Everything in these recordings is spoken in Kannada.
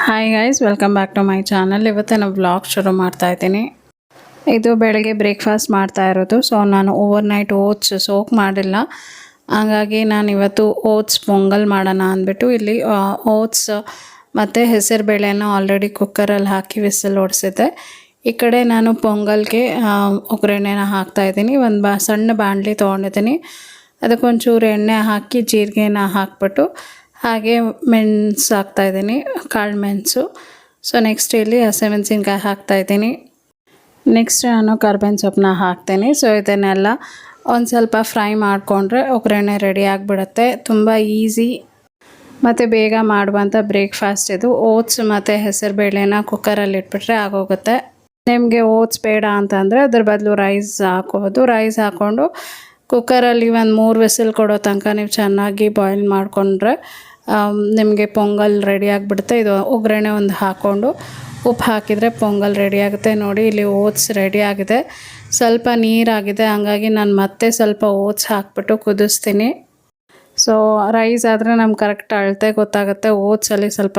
Hi guys welcome back to my channel ಇವತ್ತು ನಾನು ಬ್ಲಾಗ್ ಶುರು ಮಾಡ್ತಾ ಇದ್ದೀನಿ. ಇದು ಬೆಳಗ್ಗೆ ಬ್ರೇಕ್ಫಾಸ್ಟ್ ಮಾಡ್ತಾ ಇರೋದು. ಸೊ ನಾನು ಓವರ್ ನೈಟ್ ಓಟ್ಸ್ ಸೋಕ್ ಮಾಡಿಲ್ಲ. ಹಾಗಾಗಿ ನಾನು ಇವತ್ತು ಓಟ್ಸ್ ಪೊಂಗಲ್ ಮಾಡೋಣ ಅಂದ್ಬಿಟ್ಟು ಇಲ್ಲಿ ಓಟ್ಸ್ ಮತ್ತು ಹೆಸರು ಬೇಳೆನ ಆಲ್ರೆಡಿ ಕುಕ್ಕರಲ್ಲಿ ಹಾಕಿ ವಿಸಲ್ ಓಡಿಸಿದ್ದೆ ಈ ಕಡೆ ನಾನು ಪೊಂಗಲ್ಗೆ ಒಗ್ಗರಣೆನ ಹಾಕ್ತಾ ಇದ್ದೀನಿ. ಒಂದು ಬಾ, ಸಣ್ಣ ಬಾಣಲಿ ತೊಗೊಂಡಿದ್ದೀನಿ. ಅದಕ್ಕೊಂಚೂರು ಎಣ್ಣೆ ಹಾಕಿ ಜೀರಿಗೆನ ಹಾಕ್ಬಿಟ್ಟು ಹಾಗೆ ಮೆಣಸು ಹಾಕ್ತಾ ಇದ್ದೀನಿ, ಕಾಳು ಮೆಣಸು. ಸೊ ನೆಕ್ಸ್ಟ್ ಇಲ್ಲಿ ಹಸಿಮೆಣಸಿನ್ಕಾಯಿ ಹಾಕ್ತಾ ಇದ್ದೀನಿ. ನೆಕ್ಸ್ಟ್ ನಾನು ಕರ್ಬೇವಿನ ಸೊಪ್ಪನ್ನ ಹಾಕ್ತೀನಿ. ಸೊ ಇದನ್ನೆಲ್ಲ ಒಂದು ಸ್ವಲ್ಪ ಫ್ರೈ ಮಾಡಿಕೊಂಡ್ರೆ ಒಗ್ಗರಣೆ ರೆಡಿ ಆಗಿಬಿಡುತ್ತೆ. ತುಂಬ ಈಸಿ ಮತ್ತು ಬೇಗ ಮಾಡುವಂಥ ಬ್ರೇಕ್ಫಾಸ್ಟ್ ಇದು. ಓಟ್ಸ್ ಮತ್ತು ಹೆಸರು ಬೇಳೆನ ಕುಕ್ಕರಲ್ಲಿ ಇಟ್ಬಿಟ್ರೆ ಆಗೋಗುತ್ತೆ. ನಿಮಗೆ ಓಟ್ಸ್ ಬೇಡ ಅಂತಂದರೆ ಅದ್ರ ಬದಲು ರೈಸ್ ಹಾಕೋದು ರೈಸ್ ಹಾಕ್ಕೊಂಡು ಕುಕ್ಕರಲ್ಲಿ ಒಂದು ಮೂರು ವಿಸಿಲ್ ಕೊಡೋ ತನಕ ನೀವು ಚೆನ್ನಾಗಿ ಬಾಯ್ಲ್ ಮಾಡಿಕೊಂಡ್ರೆ ನಿಮಗೆ ಪೊಂಗಲ್ ರೆಡಿ ಆಗಿಬಿಡುತ್ತೆ. ಇದು ಒಗ್ಗರಣೆ ಒಂದು ಹಾಕ್ಕೊಂಡು ಉಪ್ಪು ಹಾಕಿದರೆ ಪೊಂಗಲ್ ರೆಡಿ ಆಗುತ್ತೆ. ನೋಡಿ, ಇಲ್ಲಿ ಓಟ್ಸ್ ರೆಡಿ ಆಗಿದೆ. ಸ್ವಲ್ಪ ನೀರಾಗಿದೆ. ಹಂಗಾಗಿ ನಾನು ಮತ್ತೆ ಸ್ವಲ್ಪ ಓಟ್ಸ್ ಹಾಕ್ಬಿಟ್ಟು ಕುದಿಸ್ತೀನಿ. ಸೊ ರೈಸ್ ಆದರೆ ನಮ್ಗೆ ಕರೆಕ್ಟ್ ಅಳತೆ ಗೊತ್ತಾಗುತ್ತೆ. ಓಟ್ಸಲ್ಲಿ ಸ್ವಲ್ಪ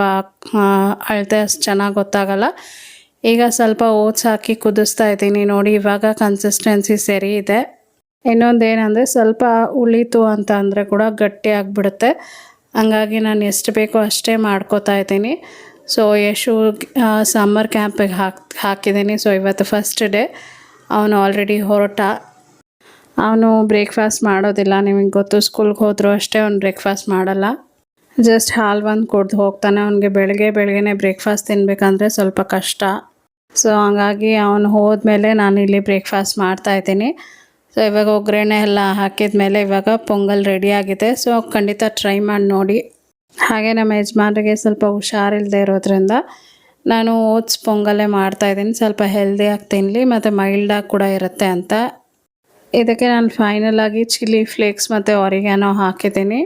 ಅಳತೆ ಅಷ್ಟು ಚೆನ್ನಾಗಿ ಗೊತ್ತಾಗಲ್ಲ. ಈಗ ಸ್ವಲ್ಪ ಓಟ್ಸ್ ಹಾಕಿ ಕುದಿಸ್ತಾ ಇದ್ದೀನಿ. ನೋಡಿ, ಇವಾಗ ಕನ್ಸಿಸ್ಟೆನ್ಸಿ ಸರಿ ಇದೆ. ಇನ್ನೊಂದು ಏನಂದರೆ ಸ್ವಲ್ಪ ಉಳಿತು ಅಂತ ಅಂದರೆ ಕೂಡ ಗಟ್ಟಿ ಆಗಿಬಿಡುತ್ತೆ. ಹಂಗಾಗಿ ನಾನು ಎಷ್ಟು ಬೇಕೋ ಅಷ್ಟೇ ಮಾಡ್ಕೋತಾ ಇದ್ದೀನಿ. ಸೊ ಯಶು ಸಮ್ಮರ್ ಕ್ಯಾಂಪಿಗೆ ಹಾಕಿ, ಹಾಕಿದ್ದೀನಿ. ಸೊ ಇವತ್ತು ಫಸ್ಟ್ ಡೇ ಅವನು ಆಲ್ರೆಡಿ ಹೊರಟ. ಅವನು ಬ್ರೇಕ್ಫಾಸ್ಟ್ ಮಾಡೋದಿಲ್ಲ. ನಿಮಗೆ ಗೊತ್ತು ಸ್ಕೂಲ್ಗೆ ಹೋದರೂ ಅಷ್ಟೇ ಅವ್ನು ಬ್ರೇಕ್ಫಾಸ್ಟ್ ಮಾಡಲ್ಲ. ಜಸ್ಟ್ ಹಾಲು ಬಂದು ಕುಡ್ದು ಹೋಗ್ತಾನೆ. ಅವನಿಗೆ ಬೆಳಗ್ಗೆ ಬೆಳಗ್ಗೆನೆ ಬ್ರೇಕ್ಫಾಸ್ಟ್ ತಿನ್ನಬೇಕಂದ್ರೆ ಸ್ವಲ್ಪ ಕಷ್ಟ. ಸೊ ಹಂಗಾಗಿ ಅವನು ಹೋದ್ಮೇಲೆ ನಾನು ಇಲ್ಲಿ ಬ್ರೇಕ್ಫಾಸ್ಟ್ ಮಾಡ್ತಾ ಇದ್ದೀನಿ. ಸೊ ಇವಾಗ ಒಗ್ಗರಣೆ ಎಲ್ಲ ಹಾಕಿದ ಮೇಲೆ ಇವಾಗ ಪೊಂಗಲ್ ರೆಡಿ ಆಗಿದೆ. ಸೊ ಖಂಡಿತ ಟ್ರೈ ಮಾಡಿ ನೋಡಿ. ಹಾಗೆ ನಮ್ಮ ಯಜಮಾನ್ರಿಗೆ ಸ್ವಲ್ಪ ಹುಷಾರಿಲ್ಲದೆ ಇರೋದ್ರಿಂದ ನಾನು ಓಟ್ಸ್ ಪೊಂಗಲೇ ಮಾಡ್ತಾ ಇದ್ದೀನಿ. ಸ್ವಲ್ಪ ಹೆಲ್ದಿಯಾಗಿ ತಿನ್ನಲಿ ಮತ್ತು ಮೈಲ್ಡಾಗಿ ಕೂಡ ಇರುತ್ತೆ ಅಂತ. ಇದಕ್ಕೆ ನಾನು ಫೈನಲಾಗಿ ಚಿಲ್ಲಿ ಫ್ಲೇಕ್ಸ್ ಮತ್ತು ಆರಿಗ್ಯಾನೋ ಹಾಕಿದ್ದೀನಿ.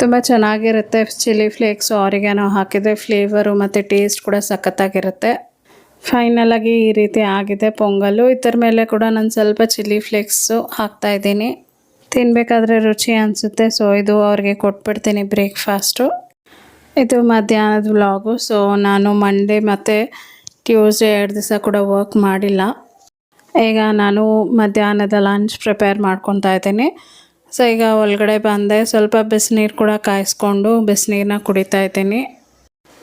ತುಂಬ ಚೆನ್ನಾಗಿರುತ್ತೆ ಚಿಲ್ಲಿ ಫ್ಲೇಕ್ಸ್ ಆರಿಗ್ಯಾನೋ ಹಾಕಿದರೆ ಫ್ಲೇವರು ಮತ್ತು ಟೇಸ್ಟ್ ಕೂಡ ಸಖತ್ತಾಗಿರುತ್ತೆ. ಫೈನಲ್ ಆಗಿ ಈ ರೀತಿ ಆಗಿದೆ ಪೊಂಗಲ್ಲು ಇದರ ಮೇಲೆ ಕೂಡ ನಾನು ಸ್ವಲ್ಪ ಚಿಲ್ಲಿ ಫ್ಲೇಕ್ಸು ಹಾಕ್ತಾ ಇದ್ದೀನಿ. ತಿನ್ನಬೇಕಾದ್ರೆ ರುಚಿ ಅನಿಸುತ್ತೆ ಸೊ ಇದು ಅವ್ರಿಗೆ ಕೊಟ್ಬಿಡ್ತೀನಿ ಬ್ರೇಕ್ಫಾಸ್ಟು ಇದು ಮಧ್ಯಾಹ್ನದ ವ್ಲಾಗು ಸೊ ನಾನು ಮಂಡೇ ಮತ್ತು ಟ್ಯೂಸ್ಡೇ ಎರಡು ದಿವಸ ಕೂಡ ವರ್ಕ್ ಮಾಡಿಲ್ಲ. ಈಗ ನಾನು ಮಧ್ಯಾಹ್ನದ ಲಂಚ್ ಪ್ರಿಪೇರ್ ಮಾಡ್ಕೊತಾ ಇದ್ದೀನಿ. ಸೊ ಈಗ ಒಳಗಡೆ ಬಂದೆ, ಸ್ವಲ್ಪ ಬಿಸಿನೀರು ಕೂಡ ಕಾಯಿಸ್ಕೊಂಡು ಬಿಸಿನೀರನ್ನ ಕುಡಿತಾ ಇದ್ದೀನಿ.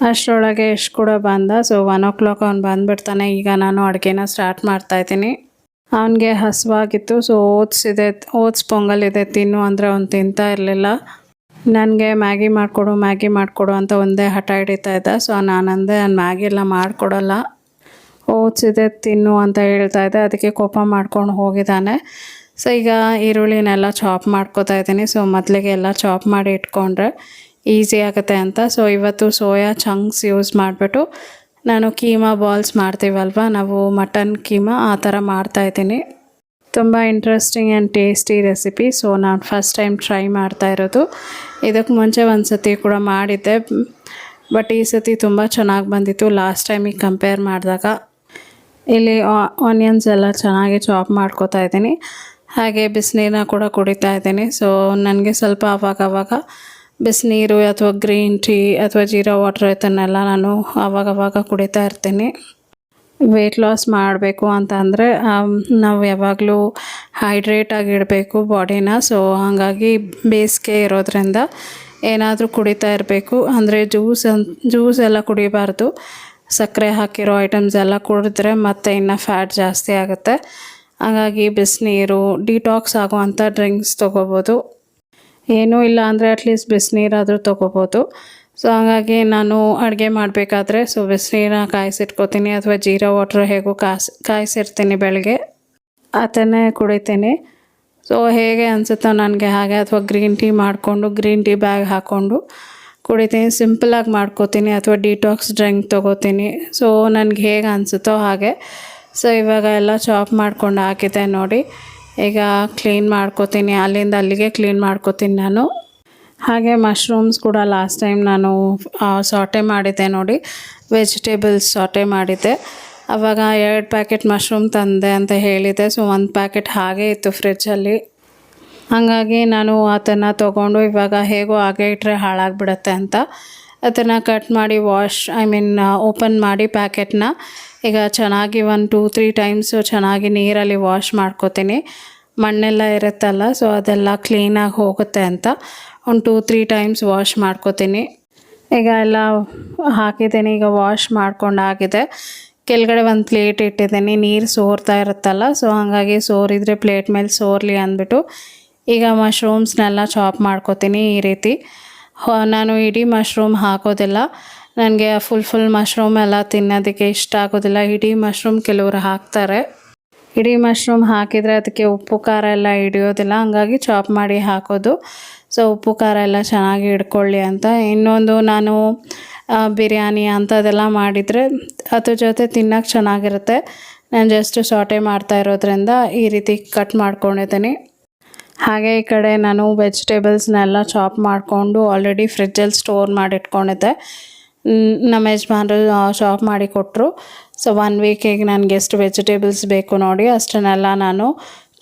ಅಷ್ಟರೊಳಗೆ ಎಷ್ಟು ಕೂಡ ಬಂದ. ಸೊ ಒನ್ ಓ ಕ್ಲಾಕ್ ಅವ್ನು ಬಂದುಬಿಡ್ತಾನೆ. ಈಗ ನಾನು ಅಡುಗೆನ ಸ್ಟಾರ್ಟ್ ಮಾಡ್ತಾ ಇದ್ದೀನಿ. ಅವನಿಗೆ ಹಸುವಾಗಿತ್ತು. ಸೊ ಓಟ್ಸ್ ಇದೆ, ಓಟ್ಸ್ ಪೊಂಗಲ್ ಇದೆ. ತಿನ್ನು ಅಂದರೆ ಅವ್ನು ತಿಂತಾ ಇರಲಿಲ್ಲ. ನನಗೆ ಮ್ಯಾಗಿ ಮಾಡಿಕೊಡು ಮ್ಯಾಗಿ ಮಾಡಿಕೊಡು ಅಂತ ಒಂದೇ ಹಠ ಹಿಡಿತಾ ಇದ್ದ. ಸೊ ನಾನಂದೆ, ನಾನು ಮ್ಯಾಗಿ ಎಲ್ಲ ಮಾಡಿಕೊಡಲ್ಲ. ಓಟ್ಸ್ ಇದೆ, ತಿನ್ನು ಅಂತ ಹೇಳ್ತಾ ಇದ್ದೆ. ಅದಕ್ಕೆ ಕೋಪ ಮಾಡ್ಕೊಂಡು ಹೋಗಿದ್ದಾನೆ. ಸೊ ಈಗ ಈರುಳ್ಳಿನೆಲ್ಲ ಚಾಪ್ ಮಾಡ್ಕೋತಾ ಇದ್ದೀನಿ. ಸೊ ಮೊದಲಿಗೆ ಎಲ್ಲ ಚಾಪ್ ಮಾಡಿ ಇಟ್ಕೊಂಡ್ರೆ ಈಸಿ ಆಗುತ್ತೆ ಅಂತ. ಸೊ ಇವತ್ತು ಸೋಯಾ ಚಂಕ್ಸ್ ಯೂಸ್ ಮಾಡಿಬಿಟ್ಟು ನಾನು ಕೀಮಾ ಬಾಲ್ಸ್ ಮಾಡ್ತೀವಲ್ವ? ನಾವು ಮಟನ್ ಕೀಮಾ ಆ ಥರ ಮಾಡ್ತಾಯಿದ್ದೀನಿ ತುಂಬ interesting and tasty recipe so ನಾನು ಫಸ್ಟ್ ಟೈಮ್ ಟ್ರೈ ಮಾಡ್ತಾ ಇರೋದು. ಇದಕ್ಕೆ ಮುಂಚೆ ಒಂದು ಸತಿ ಕೂಡ ಮಾಡಿದ್ದೆ. ಬಟ್ ಈ ಸತಿ ತುಂಬ ಚೆನ್ನಾಗಿ ಬಂದಿತ್ತು. ಲಾಸ್ಟ್ ಟೈಮಿಗೆ ಕಂಪೇರ್ ಮಾಡಿದಾಗ ಇಲ್ಲಿ ಆನಿಯನ್ಸ್ ಎಲ್ಲ ಚೆನ್ನಾಗಿ ಚಾಪ್ ಮಾಡ್ಕೋತಾ ಇದ್ದೀನಿ. ಹಾಗೆ ಬಿಸಿನೀರನ್ನ ಕೂಡ ಕುಡಿತಾ ಇದ್ದೀನಿ. ಸೊ ನನಗೆ ಸ್ವಲ್ಪ ಅವಾಗ ಅವಾಗ ಬಿಸಿನೀರು ಅಥವಾ ಗ್ರೀನ್ ಟೀ ಅಥವಾ ಜೀರಾ ವಾಟರ್ ಇದನ್ನೆಲ್ಲ ನಾನು ಅವಾಗವಾಗ ಕುಡಿತಾ ಇರ್ತೀನಿ. ವೆಯ್ಟ್ ಲಾಸ್ ಮಾಡಬೇಕು ಅಂತ ಅಂದರೆ ನಾವು ಯಾವಾಗಲೂ ಹೈಡ್ರೇಟ್ ಆಗಿಡಬೇಕು ಬಾಡಿನ. ಸೊ ಹಾಗಾಗಿ ಬೇಸಿಗೆ ಇರೋದ್ರಿಂದ ಏನಾದರೂ ಕುಡಿತಾ ಇರಬೇಕು. ಅಂದರೆ ಜ್ಯೂಸ್ ಜ್ಯೂಸ್ ಎಲ್ಲ ಕುಡಿಬಾರ್ದು. ಸಕ್ಕರೆ ಹಾಕಿರೋ ಐಟಮ್ಸ್ ಎಲ್ಲ ಕುಡಿದ್ರೆ ಮತ್ತೆ ಇನ್ನು ಫ್ಯಾಟ್ ಜಾಸ್ತಿ ಆಗುತ್ತೆ. ಹಾಗಾಗಿ ಬಿಸಿನೀರು ಡಿಟಾಕ್ಸ್ ಆಗುವಂಥ ಡ್ರಿಂಕ್ಸ್ ತೊಗೋಬೋದು. ಏನೂ ಇಲ್ಲ ಅಂದರೆ ಅಟ್ಲೀಸ್ಟ್ ಬಿಸಿನೀರಾದರೂ ತೊಗೋಬೋದು. ಸೊ ಹಾಗಾಗಿ ನಾನು ಅಡುಗೆ ಮಾಡಬೇಕಾದ್ರೆ ಸೊ ಬಿಸಿನೀರನ್ನ ಕಾಯಿಸಿಟ್ಕೋತೀನಿ, ಅಥವಾ ಜೀರಾ ವಾಟ್ರ್ ಹೇಗೂ ಕಾಯಿಸಿ ಕಾಯಿಸಿರ್ತೀನಿ ಬೆಳಗ್ಗೆ. ಅದನ್ನೇ ಕುಡಿತೀನಿ. ಸೊ ಹೇಗೆ ಅನಿಸುತ್ತೋ ನನಗೆ ಹಾಗೆ, ಅಥವಾ ಗ್ರೀನ್ ಟೀ ಮಾಡಿಕೊಂಡು ಗ್ರೀನ್ ಟೀ ಬ್ಯಾಗ್ ಹಾಕ್ಕೊಂಡು ಕುಡಿತೀನಿ. ಸಿಂಪಲಾಗಿ ಮಾಡ್ಕೋತೀನಿ, ಅಥವಾ ಡಿಟಾಕ್ಸ್ ಡ್ರಿಂಕ್ ತೊಗೋತೀನಿ. ಸೊ ನನಗೆ ಹೇಗೆ ಅನಿಸುತ್ತೋ ಹಾಗೆ. ಸೊ ಇವಾಗ ಎಲ್ಲ ಚಾಪ್ ಮಾಡ್ಕೊಂಡು ಹಾಕಿದೆ ನೋಡಿ. ಈಗ ಕ್ಲೀನ್ ಮಾಡ್ಕೋತೀನಿ. ಅಲ್ಲಿಂದ ಅಲ್ಲಿಗೆ ಕ್ಲೀನ್ ಮಾಡ್ಕೋತೀನಿ ನಾನು. ಹಾಗೆ ಮಶ್ರೂಮ್ಸ್ ಕೂಡ ಲಾಸ್ಟ್ ಟೈಮ್ ನಾನು ಸಾಟೆ ಮಾಡಿದ್ದೆ ನೋಡಿ. ವೆಜಿಟೇಬಲ್ಸ್ ಸಾಟೆ ಮಾಡಿದ್ದೆ. ಆವಾಗ ಎರಡು ಪ್ಯಾಕೆಟ್ ಮಶ್ರೂಮ್ ತಂದೆ ಅಂತ ಹೇಳಿದೆ ಸೊ ಒಂದು ಪ್ಯಾಕೆಟ್ ಹಾಗೆ ಇತ್ತು ಫ್ರಿಜ್ಜಲ್ಲಿ ಹಾಗಾಗಿ ನಾನು ಅದನ್ನು ತೊಗೊಂಡು ಇವಾಗ ಹೇಗೋ ಹಾಗೆ ಇಟ್ಟರೆ ಹಾಳಾಗಿಬಿಡತ್ತೆ ಅಂತ. ಅದನ್ನು ಕಟ್ ಮಾಡಿ ವಾಶ್ ಐ ಮೀನ್ ಓಪನ್ ಮಾಡಿ ಪ್ಯಾಕೆಟ್ನ ಈಗ ಚೆನ್ನಾಗಿ ಒನ್ ಟೂ ತ್ರೀ ಟೈಮ್ಸು ಚೆನ್ನಾಗಿ ನೀರಲ್ಲಿ ವಾಶ್ ಮಾಡ್ಕೋತೀನಿ. ಮಣ್ಣೆಲ್ಲ ಇರುತ್ತಲ್ಲ ಸೊ ಅದೆಲ್ಲ ಕ್ಲೀನಾಗಿ ಹೋಗುತ್ತೆ ಅಂತ. ಒಂದು ಟೂ ತ್ರೀ ಟೈಮ್ಸ್ ವಾಶ್ ಮಾಡ್ಕೋತೀನಿ. ಈಗ ಎಲ್ಲ ಹಾಕಿದ್ದೀನಿ, ಈಗ ವಾಶ್ ಮಾಡ್ಕೊಂಡಾಗಿದೆ ಕೆಳಗಡೆ ಒಂದು ಪ್ಲೇಟ್ ಇಟ್ಟಿದ್ದೀನಿ, ನೀರು ಸೋರ್ತಾ ಇರುತ್ತಲ್ಲ ಸೊ ಹಾಗಾಗಿ ಸೋರಿದರೆ ಪ್ಲೇಟ್ ಮೇಲೆ ಸೋರಲಿ ಅಂದ್ಬಿಟ್ಟು ಈಗ ಮಶ್ರೂಮ್ಸ್ನೆಲ್ಲ ಚಾಪ್ ಮಾಡ್ಕೋತೀನಿ ಈ ರೀತಿ. ನಾನು ಇಡೀ ಮಶ್ರೂಮ್ ಹಾಕೋದಿಲ್ಲ. ನನಗೆ ಫುಲ್ ಫುಲ್ ಮಶ್ರೂಮ್ ಎಲ್ಲ ತಿನ್ನೋದಕ್ಕೆ ಇಷ್ಟ ಆಗೋದಿಲ್ಲ. ಇಡೀ ಮಶ್ರೂಮ್ ಕೆಲವರು ಹಾಕ್ತಾರೆ. ಇಡೀ ಮಶ್ರೂಮ್ ಹಾಕಿದರೆ ಅದಕ್ಕೆ ಉಪ್ಪು, ಖಾರ ಎಲ್ಲ ಹಿಡಿಯೋದಿಲ್ಲ. ಹಂಗಾಗಿ ಚಾಪ್ ಮಾಡಿ ಹಾಕೋದು. ಸೊ ಉಪ್ಪು, ಖಾರ ಎಲ್ಲ ಚೆನ್ನಾಗಿ ಹಿಡ್ಕೊಳ್ಳಿ ಅಂತ. ಇನ್ನೊಂದು ನಾನು ಬಿರಿಯಾನಿ ಅಂಥದ್ದೆಲ್ಲ ಮಾಡಿದರೆ ಅದ್ರ ಜೊತೆ ತಿನ್ನೋಕೆ ಚೆನ್ನಾಗಿರುತ್ತೆ. ನಾನು ಜಸ್ಟ್ ಸಾಟೆ ಮಾಡ್ತಾ ಇರೋದ್ರಿಂದ ಈ ರೀತಿ ಕಟ್ ಮಾಡ್ಕೊಂಡಿದ್ದೀನಿ. ಹಾಗೆ ಈ ಕಡೆ ನಾನು ವೆಜಿಟೇಬಲ್ಸ್ನೆಲ್ಲ ಚಾಪ್ ಮಾಡಿಕೊಂಡು ಆಲ್ರೆಡಿ ಫ್ರಿಜ್ಜಲ್ಲಿ ಸ್ಟೋರ್ ಮಾಡಿಟ್ಕೊಂಡಿದ್ದೆ. ನಮ್ಮ ಯಜಮಾನ್ರು ಚಾಪ್ ಮಾಡಿ ಕೊಟ್ಟರು ಸೊ ಒನ್ ವೀಕಿಗೆ ನನಗೆ ಎಷ್ಟು ವೆಜಿಟೇಬಲ್ಸ್ ಬೇಕು ನೋಡಿ, ಅಷ್ಟನ್ನೆಲ್ಲ ನಾನು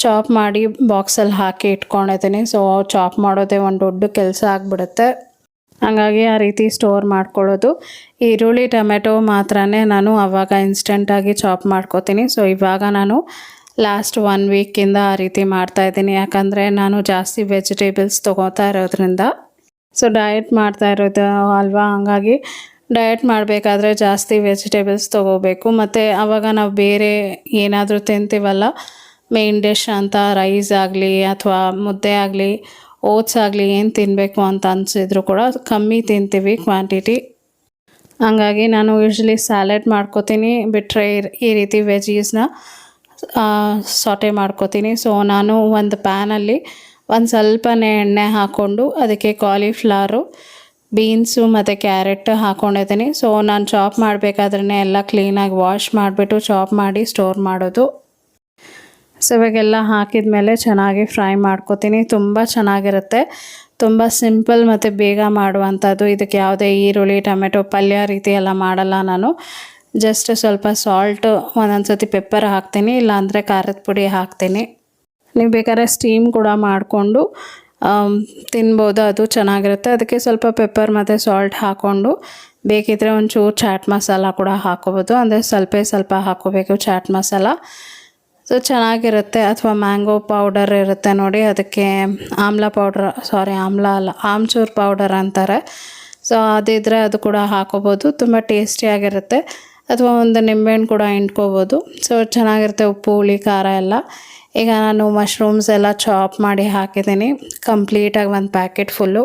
ಚಾಪ್ ಮಾಡಿ ಬಾಕ್ಸಲ್ಲಿ ಹಾಕಿ ಇಟ್ಕೊಂಡಿದ್ದೀನಿ. ಸೊ ಚಾಪ್ ಮಾಡೋದೇ ಒಂದು ದೊಡ್ಡ ಕೆಲಸ ಆಗಿಬಿಡುತ್ತೆ. ಹಾಗಾಗಿ ಆ ರೀತಿ ಸ್ಟೋರ್ ಮಾಡ್ಕೊಳ್ಳೋದು. ಈರುಳ್ಳಿ, ಟೊಮೆಟೊ ಮಾತ್ರನೇ ನಾನು ಆವಾಗ ಇನ್ಸ್ಟೆಂಟಾಗಿ ಚಾಪ್ ಮಾಡ್ಕೋತೀನಿ. ಸೊ ಇವಾಗ ನಾನು ಲಾಸ್ಟ್ ಒನ್ ವೀಕಿಂದ ಆ ರೀತಿ ಮಾಡ್ತಾಯಿದ್ದೀನಿ ಯಾಕಂದರೆ ನಾನು ಜಾಸ್ತಿ ವೆಜಿಟೇಬಲ್ಸ್ ತೊಗೋತಾ ಇರೋದ್ರಿಂದ. ಸೊ ಡಯಟ್ ಮಾಡ್ತಾ ಇರೋದು ಅಲ್ವಾ? ಹಂಗಾಗಿ ಡಯಟ್ ಮಾಡಬೇಕಾದ್ರೆ ಜಾಸ್ತಿ ವೆಜಿಟೇಬಲ್ಸ್ ತೊಗೋಬೇಕು. ಮತ್ತು ಆವಾಗ ನಾವು ಬೇರೆ ಏನಾದರೂ ತಿಂತೀವಲ್ಲ? ಮೇನ್ ಡಿಶ್ ಅಂತ ರೈಸ್ ಆಗಲಿ ಅಥವಾ ಮುದ್ದೆ ಆಗಲಿ ಓಟ್ಸ್ ಆಗಲಿ ಏನು ತಿನ್ನಬೇಕು ಅಂತ ಅನಿಸಿದ್ರು ಕೂಡ ಕಮ್ಮಿ ತಿಂತೀವಿ ಕ್ವಾಂಟಿಟಿ ಹಂಗಾಗಿ ನಾನು ಯೂಶ್ವಲಿ ಸ್ಯಾಲೆಡ್ ಮಾಡ್ಕೋತೀನಿ. ಬಿಟ್ಟರೆ ಈ ರೀತಿ ವೆಜೀಸ್ನ ಸಾಟೆ ಮಾಡ್ಕೋತೀನಿ. ಸೊ ನಾನು ಒಂದು ಪ್ಯಾನಲ್ಲಿ ಒಂದು ಸ್ವಲ್ಪನೇ ಎಣ್ಣೆ ಹಾಕ್ಕೊಂಡು ಅದಕ್ಕೆ ಕಾಲಿಫ್ಲವರು ಬೀನ್ಸು ಮತ್ತು ಕ್ಯಾರೆಟ್ ಹಾಕ್ಕೊಂಡಿದ್ದೀನಿ ಸೊ ನಾನು ಚಾಪ್ ಮಾಡಬೇಕಾದ್ರೆ ಎಲ್ಲ ಕ್ಲೀನಾಗಿ ವಾಶ್ ಮಾಡಿಬಿಟ್ಟು ಚಾಪ್ ಮಾಡಿ ಸ್ಟೋರ್ ಮಾಡೋದು. ಸೊ ಇವಾಗೆಲ್ಲ ಹಾಕಿದ ಮೇಲೆ ಚೆನ್ನಾಗಿ ಫ್ರೈ ಮಾಡ್ಕೊತೀನಿ. ತುಂಬ ಚೆನ್ನಾಗಿರುತ್ತೆ. ತುಂಬ ಸಿಂಪಲ್ ಮತ್ತು ಬೇಗ ಮಾಡುವಂಥದ್ದು. ಇದಕ್ಕೆ ಯಾವುದೇ ಈರುಳ್ಳಿ, ಟೊಮೆಟೊ ಪಲ್ಯ ರೀತಿ ಎಲ್ಲ ಮಾಡಲ್ಲ ನಾನು. ಜಸ್ಟ್ ಸ್ವಲ್ಪ ಸಾಲ್ಟು ಒಂದೊಂದು ಸತಿ ಪೆಪ್ಪರ್ ಹಾಕ್ತೀನಿ, ಇಲ್ಲಾಂದರೆ ಖಾರದ ಪುಡಿ ಹಾಕ್ತೀನಿ. ನೀವು ಬೇಕಾದ್ರೆ ಸ್ಟೀಮ್ ಕೂಡ ಮಾಡಿಕೊಂಡು ತಿನ್ಬೋದು, ಅದು ಚೆನ್ನಾಗಿರುತ್ತೆ. ಅದಕ್ಕೆ ಸ್ವಲ್ಪ ಪೆಪ್ಪರ್ ಮತ್ತು ಸಾಲ್ಟ್ ಹಾಕ್ಕೊಂಡು, ಬೇಕಿದ್ರೆ ಒಂಚೂರು ಚಾಟ್ ಮಸಾಲ ಕೂಡ ಹಾಕೋಬೋದು. ಅಂದರೆ ಸ್ವಲ್ಪ ಸ್ವಲ್ಪ ಹಾಕೋಬೇಕು ಚಾಟ್ ಮಸಾಲ ಸೊ ಚೆನ್ನಾಗಿರುತ್ತೆ. ಅಥವಾ ಮ್ಯಾಂಗೋ ಪೌಡರ್ ಇರುತ್ತೆ ನೋಡಿ, ಅದಕ್ಕೆ ಆಮ್ಲ ಪೌಡ್ರ್ ಸಾರಿ ಆಮ್ಲ ಅಲ್ಲ, ಆಮ್ಚೂರ್ ಪೌಡರ್ ಅಂತಾರೆ. ಸೊ ಅದಿದ್ದರೆ ಅದು ಕೂಡ ಹಾಕೋಬೋದು ತುಂಬ ಟೇಸ್ಟಿಯಾಗಿರುತ್ತೆ ಅಥವಾ ಒಂದು ನಿಂಬೆಹಣ್ಣು ಕೂಡ ಹಿಂಡ್ಕೋಬೋದು. ಸೊ ಚೆನ್ನಾಗಿರುತ್ತೆ ಉಪ್ಪು, ಹುಳಿ, ಖಾರ ಎಲ್ಲ. ಈಗ ನಾನು ಮಶ್ರೂಮ್ಸ್ ಎಲ್ಲ ಚಾಪ್ ಮಾಡಿ ಹಾಕಿದ್ದೀನಿ. ಕಂಪ್ಲೀಟಾಗಿ ಒಂದು ಪ್ಯಾಕೆಟ್ ಫುಲ್ಲು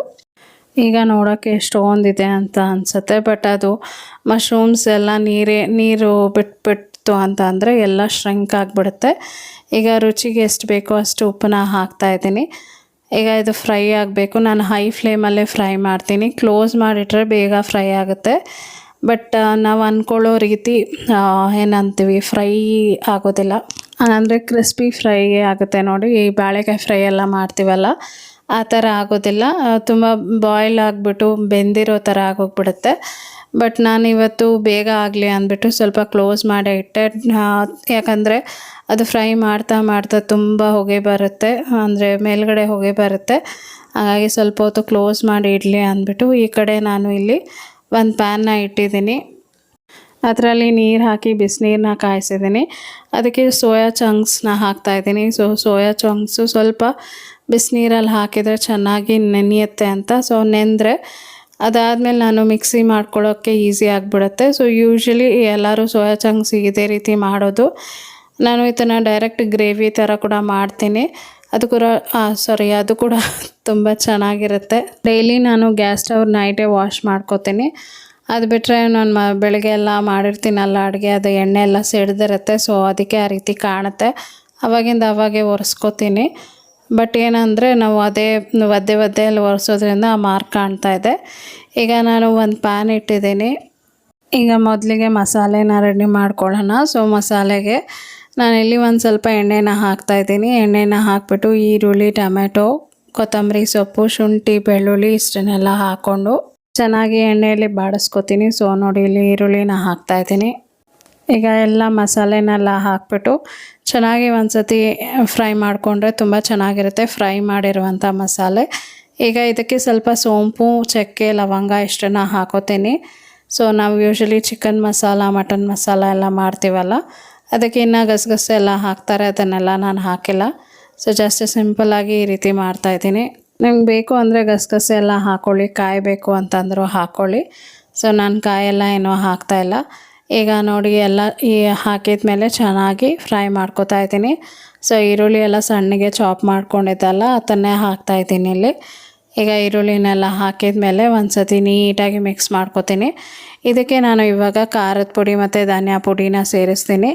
ಈಗ ನೋಡೋಕ್ಕೆ ಎಷ್ಟೊಂದಿದೆ ಅಂತ ಅನಿಸುತ್ತೆ. ಬಟ್ ಅದು ಮಶ್ರೂಮ್ಸ್ ಎಲ್ಲ ನೀರೇ, ನೀರು ಬಿಟ್ಬಿಡ್ತು ಅಂತ ಅಂದರೆ ಎಲ್ಲ ಶ್ರಿಂಕ್ ಆಗಿಬಿಡುತ್ತೆ. ಈಗ ರುಚಿಗೆ ಎಷ್ಟು ಬೇಕೋ ಅಷ್ಟು ಉಪ್ಪನ್ನ ಹಾಕ್ತಾ ಇದ್ದೀನಿ. ಈಗ ಇದು ಫ್ರೈ ಆಗಬೇಕು. ನಾನು ಹೈ ಫ್ಲೇಮಲ್ಲೇ ಫ್ರೈ ಮಾಡ್ತೀನಿ. ಕ್ಲೋಸ್ ಮಾಡಿಟ್ರೆ ಬೇಗ ಫ್ರೈ ಆಗುತ್ತೆ. ಬಟ್ ನಾವು ಅಂದ್ಕೊಳ್ಳೋ ರೀತಿ ಏನಂತೀವಿ ಫ್ರೈ ಆಗೋದಿಲ್ಲ. ಅಂದರೆ ಕ್ರಿಸ್ಪಿ ಫ್ರೈ ಆಗುತ್ತೆ ನೋಡಿ, ಈ ಬಾಳೆಕಾಯಿ ಫ್ರೈ ಎಲ್ಲ ಮಾಡ್ತೀವಲ್ಲ, ಆ ಥರ ಆಗೋದಿಲ್ಲ. ತುಂಬ ಬಾಯ್ಲ್ ಆಗಿಬಿಟ್ಟು ಬೆಂದಿರೋ ಥರ ಆಗೋಗ್ಬಿಡುತ್ತೆ. ಬಟ್ ನಾನು ಇವತ್ತು ಬೇಗ ಆಗಲಿ ಅಂದ್ಬಿಟ್ಟು ಸ್ವಲ್ಪ ಕ್ಲೋಸ್ ಮಾಡಿ ಇಟ್ಟೆ. ಯಾಕಂದರೆ ಅದು ಫ್ರೈ ಮಾಡ್ತಾ ಮಾಡ್ತಾ ತುಂಬ ಹೊಗೆ ಬರುತ್ತೆ. ಅಂದರೆ ಮೇಲ್ಗಡೆ ಹೊಗೆ ಬರುತ್ತೆ. ಹಾಗಾಗಿ ಸ್ವಲ್ಪ ಹೊತ್ತು ಕ್ಲೋಸ್ ಮಾಡಿ ಇಡಲಿ ಅಂದ್ಬಿಟ್ಟು ಈ ಕಡೆ ನಾನು ಇಲ್ಲಿ ಒಂದು ಪ್ಯಾನ್ನ ಇಟ್ಟಿದ್ದೀನಿ. ಅದರಲ್ಲಿ ನೀರು ಹಾಕಿ ಬಿಸಿನೀರನ್ನ ಕಾಯಿಸಿದ್ದೀನಿ. ಅದಕ್ಕೆ ಸೋಯಾ ಚಂಕ್ಸ್ನ ಹಾಕ್ತಾಯಿದ್ದೀನಿ ಸೊ ಸೋಯಾ ಚಂಕ್ಸು ಸ್ವಲ್ಪ ಬಿಸಿನೀರಲ್ಲಿ ಹಾಕಿದರೆ ಚೆನ್ನಾಗಿ ನೆನೆಯುತ್ತೆ ಅಂತ. ಸೊ ನೆಂದರೆ ಅದಾದಮೇಲೆ ನಾನು ಮಿಕ್ಸಿ ಮಾಡ್ಕೊಳ್ಳೋಕ್ಕೆ ಈಸಿ ಆಗಿಬಿಡುತ್ತೆ. ಸೊ ಯೂಶ್ವಲಿ ಎಲ್ಲರೂ ಸೋಯಾ ಚಂಕ್ಸ್ ಇದೇ ರೀತಿ ಮಾಡೋದು. ನಾನು ಇದನ್ನು ಡೈರೆಕ್ಟ್ ಗ್ರೇವಿ ಥರ ಕೂಡ ಮಾಡ್ತೀನಿ. ಅದು ಕೂಡ ಸಾರಿ ಅದು ಕೂಡ ತುಂಬ ಚೆನ್ನಾಗಿರುತ್ತೆ. ಡೈಲಿ ನಾನು ಗ್ಯಾಸ್ ಸ್ಟವ್ ನೈಟೇ ವಾಶ್ ಮಾಡ್ಕೋತೀನಿ. ಅದು ಬಿಟ್ಟರೆ ನಾನು ಮ, ಬೆಳಗ್ಗೆ ಎಲ್ಲ ಮಾಡಿರ್ತೀನಲ್ಲ ಅಡುಗೆ, ಅದು ಎಣ್ಣೆ ಎಲ್ಲ ಸಿಡ್ದಿರುತ್ತೆ ಸೊ ಅದಕ್ಕೆ ಆ ರೀತಿ ಕಾಣುತ್ತೆ. ಅವಾಗಿಂದ ಅವಾಗೆ ಒರೆಸ್ಕೋತೀನಿ. ಬಟ್ ಏನಂದರೆ ನಾವು ಅದೇ ಒದ್ದೆ ಒದ್ದೆಯಲ್ಲಿ ಒರೆಸೋದ್ರಿಂದ ಆ ಮಾರ್ಕ್ ಕಾಣ್ತಾ ಇದೆ. ಈಗ ನಾನು ಒಂದು ಪ್ಯಾನ್ ಇಟ್ಟಿದ್ದೀನಿ. ಈಗ ಮೊದಲಿಗೆ ಮಸಾಲೆನ ರೆಡಿ ಮಾಡ್ಕೊಳ್ಳೋಣ. ಸೊ ಮಸಾಲೆಗೆ ನಾನಿಲ್ಲಿ ಒಂದು ಸ್ವಲ್ಪ ಎಣ್ಣೆನ ಹಾಕ್ತಾಯಿದ್ದೀನಿ. ಎಣ್ಣೆನ ಹಾಕ್ಬಿಟ್ಟು ಈರುಳ್ಳಿ, ಟೊಮೆಟೊ, ಕೊತ್ತಂಬರಿ ಸೊಪ್ಪು, ಶುಂಠಿ, ಬೆಳ್ಳುಳ್ಳಿ ಇಷ್ಟನ್ನೆಲ್ಲ ಹಾಕ್ಕೊಂಡು ಚೆನ್ನಾಗಿ ಎಣ್ಣೆಯಲ್ಲಿ ಬಾಡಿಸ್ಕೊತೀನಿ. ಸೊ ನೋಡಿ, ಇಲ್ಲಿ ಈರುಳ್ಳಿನ ಹಾಕ್ತಾಯಿದ್ದೀನಿ. ಈಗ ಎಲ್ಲ ಮಸಾಲೆನೆಲ್ಲ ಹಾಕ್ಬಿಟ್ಟು ಚೆನ್ನಾಗಿ ಒಂದು ಸತಿ ಫ್ರೈ ಮಾಡಿಕೊಂಡ್ರೆ ತುಂಬ ಚೆನ್ನಾಗಿರುತ್ತೆ ಫ್ರೈ ಮಾಡಿರುವಂಥ ಮಸಾಲೆ. ಈಗ ಇದಕ್ಕೆ ಸ್ವಲ್ಪ ಸೋಂಪು, ಚಕ್ಕೆ, ಲವಂಗ ಇಷ್ಟನ್ನು ಹಾಕೋತೀನಿ. ಸೊ ನಾವು usually chicken masala, mutton masala ಎಲ್ಲ ಮಾಡ್ತೀವಲ್ಲ ಅದಕ್ಕೆ ಇನ್ನು ಗಸಗಸೆ ಎಲ್ಲ ಹಾಕ್ತಾರೆ, ಅದನ್ನೆಲ್ಲ ನಾನು ಹಾಕಿಲ್ಲ. ಸೊ ಜಸ್ಟ್ ಸಿಂಪಲ್ಲಾಗಿ ಈ ರೀತಿ ಮಾಡ್ತಾಯಿದ್ದೀನಿ ನಿಮ್ಗೆ ಬೇಕು ಅಂದರೆ ಗಸಗಸೆ ಎಲ್ಲ ಹಾಕ್ಕೊಳ್ಳಿ ಕಾಯಿ ಬೇಕು ಅಂತಂದರೂ ಹಾಕ್ಕೊಳ್ಳಿ ಸೊ ನಾನು ಕಾಯೆಲ್ಲ ಏನೂ ಹಾಕ್ತಾಯಿಲ್ಲ ಈಗ ನೋಡಿ, ಎಲ್ಲ ಈ ಹಾಕಿದ ಮೇಲೆ ಚೆನ್ನಾಗಿ ಫ್ರೈ ಮಾಡ್ಕೊತಾ ಇದ್ದೀನಿ. ಸೊ ಈರುಳ್ಳಿ ಎಲ್ಲ ಸಣ್ಣಗೆ ಚಾಪ್ ಮಾಡ್ಕೊಂಡಿದ್ದಲ್ಲ, ಅದನ್ನೇ ಹಾಕ್ತಾಯಿದ್ದೀನಿ ಇಲ್ಲಿ. ಈಗ ಈರುಳ್ಳಿನೆಲ್ಲ ಹಾಕಿದ ಮೇಲೆ ಒಂದು ಸತಿ ನೀಟಾಗಿ ಮಿಕ್ಸ್ ಮಾಡ್ಕೊತೀನಿ. ಇದಕ್ಕೆ ನಾನು ಇವಾಗ ಖಾರದ ಪುಡಿ ಮತ್ತು ಧನಿಯಾ ಪುಡಿನ ಸೇರಿಸ್ತೀನಿ.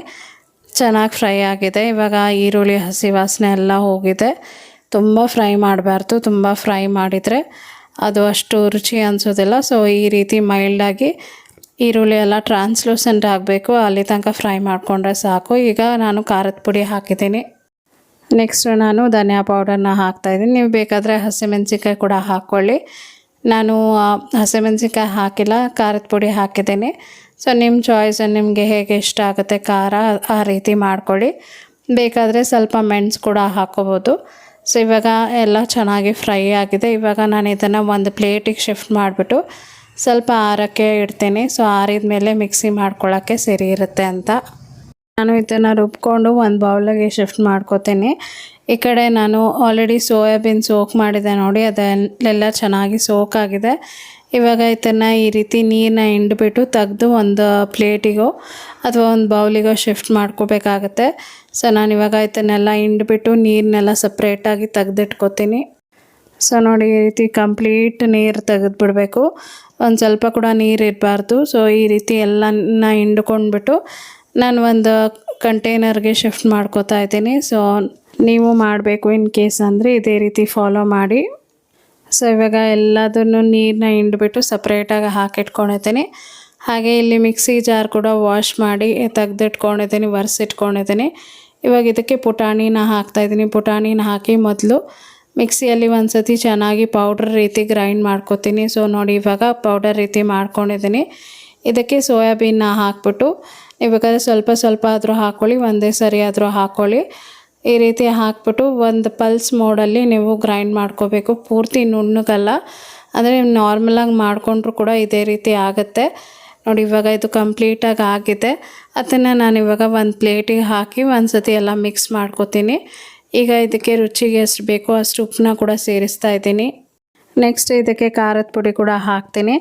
ಚೆನ್ನಾಗಿ ಫ್ರೈ ಆಗಿದೆ. ಇವಾಗ ಈರುಳ್ಳಿ, ಹಸಿ ವಾಸನೆ ಎಲ್ಲ ಹೋಗಿದೆ. ತುಂಬ ಫ್ರೈ ಮಾಡಬಾರ್ದು. ತುಂಬ ಫ್ರೈ ಮಾಡಿದರೆ ಅದು ಅಷ್ಟು ರುಚಿ ಅನಿಸೋದಿಲ್ಲ. ಸೊ ಈ ರೀತಿ ಮೈಲ್ಡಾಗಿ ಈರುಳ್ಳಿ ಎಲ್ಲ ಟ್ರಾನ್ಸ್ಲೂಸೆಂಟ್ ಆಗಬೇಕು. ಅಲ್ಲಿ ತನಕ ಫ್ರೈ ಮಾಡಿಕೊಂಡ್ರೆ ಸಾಕು. ಈಗ ನಾನು ಖಾರದ ಪುಡಿ ಹಾಕಿದ್ದೀನಿ. ನೆಕ್ಸ್ಟ್ ನಾನು ಧನಿಯಾ ಪೌಡರ್ನ ಹಾಕ್ತಾಯಿದ್ದೀನಿ ನೀವು ಬೇಕಾದರೆ ಹಸಿಮೆಣ್ಸಿನ್ಕಾಯಿ ಕೂಡ ಹಾಕ್ಕೊಳ್ಳಿ. ನಾನು ಹಸಿಮೆಣಸಿನ್ಕಾಯಿ ಹಾಕಿಲ್ಲ, ಖಾರದ ಪುಡಿ ಹಾಕಿದ್ದೀನಿ. ಸೊ ನಿಮ್ಮ ಚಾಯ್ಸ್ ನಿಮಗೆ ಹೇಗೆ ಇಷ್ಟ ಆಗುತ್ತೆ ಖಾರ, ಆ ರೀತಿ ಮಾಡ್ಕೊಳ್ಳಿ. ಬೇಕಾದರೆ ಸ್ವಲ್ಪ ಮೆಣಸು ಕೂಡ ಹಾಕೋಬೋದು ಸೊ ಇವಾಗ ಎಲ್ಲ ಚೆನ್ನಾಗಿ ಫ್ರೈ ಆಗಿದೆ. ಇವಾಗ ನಾನು ಇದನ್ನು ಒಂದು ಪ್ಲೇಟಿಗೆ ಶಿಫ್ಟ್ ಮಾಡಿಬಿಟ್ಟು ಸ್ವಲ್ಪ ಆರಕ್ಕೆ ಇಡ್ತೀನಿ. ಸೊ ಆರಿದ ಮೇಲೆ ಮಿಕ್ಸಿ ಮಾಡ್ಕೊಳ್ಳೋಕ್ಕೆ ಸರಿ ಇರುತ್ತೆ ಅಂತ. ನಾನು ಇದನ್ನು ರುಬ್ಕೊಂಡು ಒಂದು ಬೌಲಿಗೆ ಶಿಫ್ಟ್ ಮಾಡ್ಕೋತೀನಿ. ಈ ಕಡೆ ನಾನು ಆಲ್ರೆಡಿ ಸೋಯಾಬೀನ್ ಸೋಕ್ ಮಾಡಿದೆ ನೋಡಿ, ಅದೆಲ್ಲ ಚೆನ್ನಾಗಿ ಸೋಕ್ ಆಗಿದೆ ಇವಾಗ ಇದನ್ನು ಈ ರೀತಿ ನೀರನ್ನ ಹಿಂಡ್ಬಿಟ್ಟು ತೆಗೆದು ಒಂದು ಪ್ಲೇಟಿಗೋ ಅಥವಾ ಒಂದು ಬೌಲಿಗೋ ಶಿಫ್ಟ್ ಮಾಡ್ಕೋಬೇಕಾಗತ್ತೆ. ಸೊ ನಾನು ಇವಾಗ ಇದನ್ನೆಲ್ಲ ಹಿಂಡ್ಬಿಟ್ಟು ನೀರನ್ನೆಲ್ಲ ಸಪ್ರೇಟಾಗಿ ತೆಗೆದಿಟ್ಕೋತೀನಿ. ಸೊ ನೋಡಿ ಈ ರೀತಿ ಕಂಪ್ಲೀಟ್ ನೀರು ತೆಗೆದುಬಿಡ್ಬೇಕು. ಒಂದು ಸ್ವಲ್ಪ ಕೂಡ ನೀರು ಇರಬಾರ್ದು. ಸೊ ಈ ರೀತಿ ಎಲ್ಲನ ಹಿಂಡ್ಕೊಂಡ್ಬಿಟ್ಟು ನಾನು ಒಂದು ಕಂಟೈನರ್ಗೆ ಶಿಫ್ಟ್ ಮಾಡ್ಕೋತಾ ಇದ್ದೀನಿ. ಸೊ ನೀವು ಮಾಡಬೇಕು ಇನ್ ಕೇಸ್ ಅಂದರೆ ಇದೇ ರೀತಿ ಫಾಲೋ ಮಾಡಿ. ಸೊ ಇವಾಗ ಎಲ್ಲದನ್ನು ನೀರನ್ನ ಹಿಂಡ್ಬಿಟ್ಟು ಸಪ್ರೇಟಾಗಿ ಹಾಕಿಟ್ಕೊಂಡಿದ್ದೀನಿ. ಹಾಗೆ ಇಲ್ಲಿ ಮಿಕ್ಸಿ ಜಾರ್ ಕೂಡ ವಾಶ್ ಮಾಡಿ ತೆಗೆದಿಟ್ಕೊಂಡಿದ್ದೀನಿ, ಒರೆಸಿಟ್ಕೊಂಡಿದ್ದೀನಿ. ಇವಾಗ ಇದಕ್ಕೆ ಪುಟಾಣಿನ ಹಾಕ್ತಾಯಿದ್ದೀನಿ ಪುಟಾಣಿನ ಹಾಕಿ ಮೊದಲು ಮಿಕ್ಸಿಯಲ್ಲಿ ಒಂದು ಸತಿ ಚೆನ್ನಾಗಿ ಪೌಡ್ರ್ ರೀತಿ ಗ್ರೈಂಡ್ ಮಾಡ್ಕೊತೀನಿ. ಸೊ ನೋಡಿ ಇವಾಗ ಪೌಡರ್ ರೀತಿ ಮಾಡ್ಕೊಂಡಿದ್ದೀನಿ. ಇದಕ್ಕೆ ಸೋಯಾಬೀನ್ನ ಹಾಕ್ಬಿಟ್ಟು ನೀವು ಸ್ವಲ್ಪ ಸ್ವಲ್ಪ ಆದರೂ ಹಾಕ್ಕೊಳ್ಳಿ ಒಂದೇ ಸರಿ ಆದರೂ ಹಾಕ್ಕೊಳ್ಳಿ ಈ ರೀತಿ ಹಾಕ್ಬಿಟ್ಟು ಒಂದು ಪಲ್ಸ್ ಮೋಡಲ್ಲಿ ನೀವು ಗ್ರೈಂಡ್ ಮಾಡ್ಕೋಬೇಕು. ಪೂರ್ತಿ ನುಣ್ಣಗಲ್ಲ. ಅಂದರೆ ನೀವು ನಾರ್ಮಲಾಗಿ ಮಾಡಿಕೊಂಡ್ರು ಕೂಡ ಇದೇ ರೀತಿ ಆಗುತ್ತೆ. ನೋಡಿ, ಇವಾಗ ಇದು ಕಂಪ್ಲೀಟಾಗಿ ಆಗಿದೆ. ಅದನ್ನು ನಾನು ಇವಾಗ ಒಂದು ಪ್ಲೇಟಿಗೆ ಹಾಕಿ ಒಂದು ಸತಿ ಎಲ್ಲ ಮಿಕ್ಸ್ ಮಾಡ್ಕೊತೀನಿ. ಈಗ ಇದಕ್ಕೆ ರುಚಿಗೆ ಎಷ್ಟು ಬೇಕೋ ಅಷ್ಟು ಉಪ್ಪನ್ನ ಕೂಡ ಸೇರಿಸ್ತಾ ಇದ್ದೀನಿ. ನೆಕ್ಸ್ಟ್ ಇದಕ್ಕೆ ಖಾರದ ಪುಡಿ ಕೂಡ ಹಾಕ್ತೀನಿ.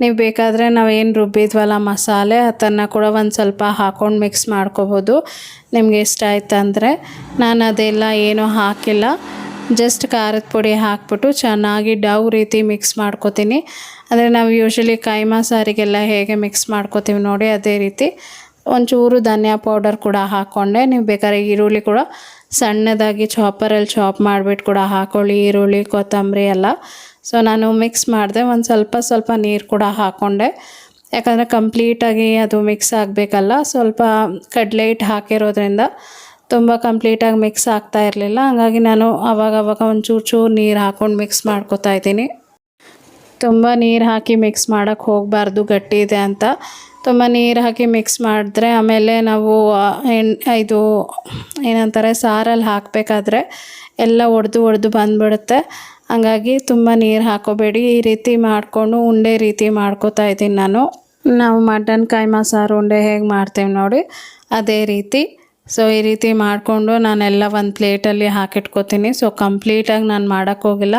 ನೀವು ಬೇಕಾದರೆ ನಾವೇನು ರುಬ್ಬಿದ್ವಲ್ಲ ಮಸಾಲೆ, ಅದನ್ನು ಕೂಡ ಒಂದು ಸ್ವಲ್ಪ ಹಾಕ್ಕೊಂಡು ಮಿಕ್ಸ್ ಮಾಡ್ಕೋಬೋದು. ನಿಮಗೆ ಇಷ್ಟ ಆಯ್ತು ಅಂದರೆ ನಾನು ಅದೆಲ್ಲ ಏನೂ ಹಾಕಿಲ್ಲ. ಜಸ್ಟ್ ಖಾರದ ಪುಡಿ ಹಾಕ್ಬಿಟ್ಟು ಚೆನ್ನಾಗಿ ಡವ್ ರೀತಿ ಮಿಕ್ಸ್ ಮಾಡ್ಕೋತೀನಿ. ಅಂದರೆ ನಾವು ಯೂಶ್ವಲಿ ಕೈಮಾ ಸಾರಿಗೆಲ್ಲ ಹೇಗೆ ಮಿಕ್ಸ್ ಮಾಡ್ಕೋತೀವಿ ನೋಡಿ ಅದೇ ರೀತಿ. ಒಂಚೂರು ಧನಿಯಾ ಪೌಡರ್ ಕೂಡ ಹಾಕ್ಕೊಂಡೆ ನೀವು ಬೇಕಾದ್ರೆ ಈರುಳ್ಳಿ ಕೂಡ ಸಣ್ಣದಾಗಿ ಚಾಪರಲ್ಲಿ ಚಾಪ್ ಮಾಡಿಬಿಟ್ಟು ಕೂಡ ಹಾಕ್ಕೊಳ್ಳಿ ಈರುಳ್ಳಿ, ಕೊತ್ತಂಬರಿ ಎಲ್ಲ ಸೊ ನಾನು ಮಿಕ್ಸ್ ಮಾಡಿದೆ, ಒಂದು ಸ್ವಲ್ಪ ಸ್ವಲ್ಪ ನೀರು ಕೂಡ ಹಾಕ್ಕೊಂಡೆ ಯಾಕಂದರೆ ಕಂಪ್ಲೀಟಾಗಿ ಅದು ಮಿಕ್ಸ್ ಆಗಬೇಕಲ್ಲ, ಸ್ವಲ್ಪ ಕಡಲೆ ಹಿಟ್ಟು ಹಾಕಿರೋದ್ರಿಂದ ತುಂಬ ಕಂಪ್ಲೀಟಾಗಿ ಮಿಕ್ಸ್ ಆಗ್ತಾ ಇರಲಿಲ್ಲ. ಹಾಗಾಗಿ ನಾನು ಅವಾಗವಾಗ ಅವಾಗ ಒಂದು ಚೂರು ಚೂರು ನೀರು ಹಾಕ್ಕೊಂಡು ಮಿಕ್ಸ್ ಮಾಡ್ಕೋತಾ ಇದ್ದೀನಿ. ತುಂಬ ನೀರು ಹಾಕಿ ಮಿಕ್ಸ್ ಮಾಡೋಕ್ಕೆ ಹೋಗಬಾರ್ದು, ಗಟ್ಟಿ ಇದೆ ಅಂತ. ತುಂಬ ನೀರು ಹಾಕಿ ಮಿಕ್ಸ್ ಮಾಡಿದ್ರೆ ಆಮೇಲೆ ನಾವು ಎಣ್ಣೆ ಎಣ್, ಇದು ಏನಂತಾರೆ, ಸಾರಲ್ಲಿ ಹಾಕಬೇಕಾದ್ರೆ ಎಲ್ಲ ಒಡೆದು ಒಡೆದು ಬಂದ್ಬಿಡುತ್ತೆ. ಹಂಗಾಗಿ ತುಂಬ ನೀರು ಹಾಕೋಬೇಡಿ. ಈ ರೀತಿ ಮಾಡಿಕೊಂಡು ಉಂಡೆ ರೀತಿ ಮಾಡ್ಕೋತಾ ಇದ್ದೀನಿ ನಾನು. ನಾವು ಮಟನ್ ಕಾಯಿ ಸಾರು ಉಂಡೆ ಹೇಗೆ ಮಾಡ್ತೇವೆ ನೋಡಿ. ಅದೇ ರೀತಿ. ಸೊ ಈ ರೀತಿ ಮಾಡಿಕೊಂಡು ನಾನೆಲ್ಲ ಒಂದು ಪ್ಲೇಟಲ್ಲಿ ಹಾಕಿಟ್ಕೋತೀನಿ. ಸೊ ಕಂಪ್ಲೀಟಾಗಿ ನಾನು ಮಾಡೋಕ್ಕೆ ಹೋಗಿಲ್ಲ.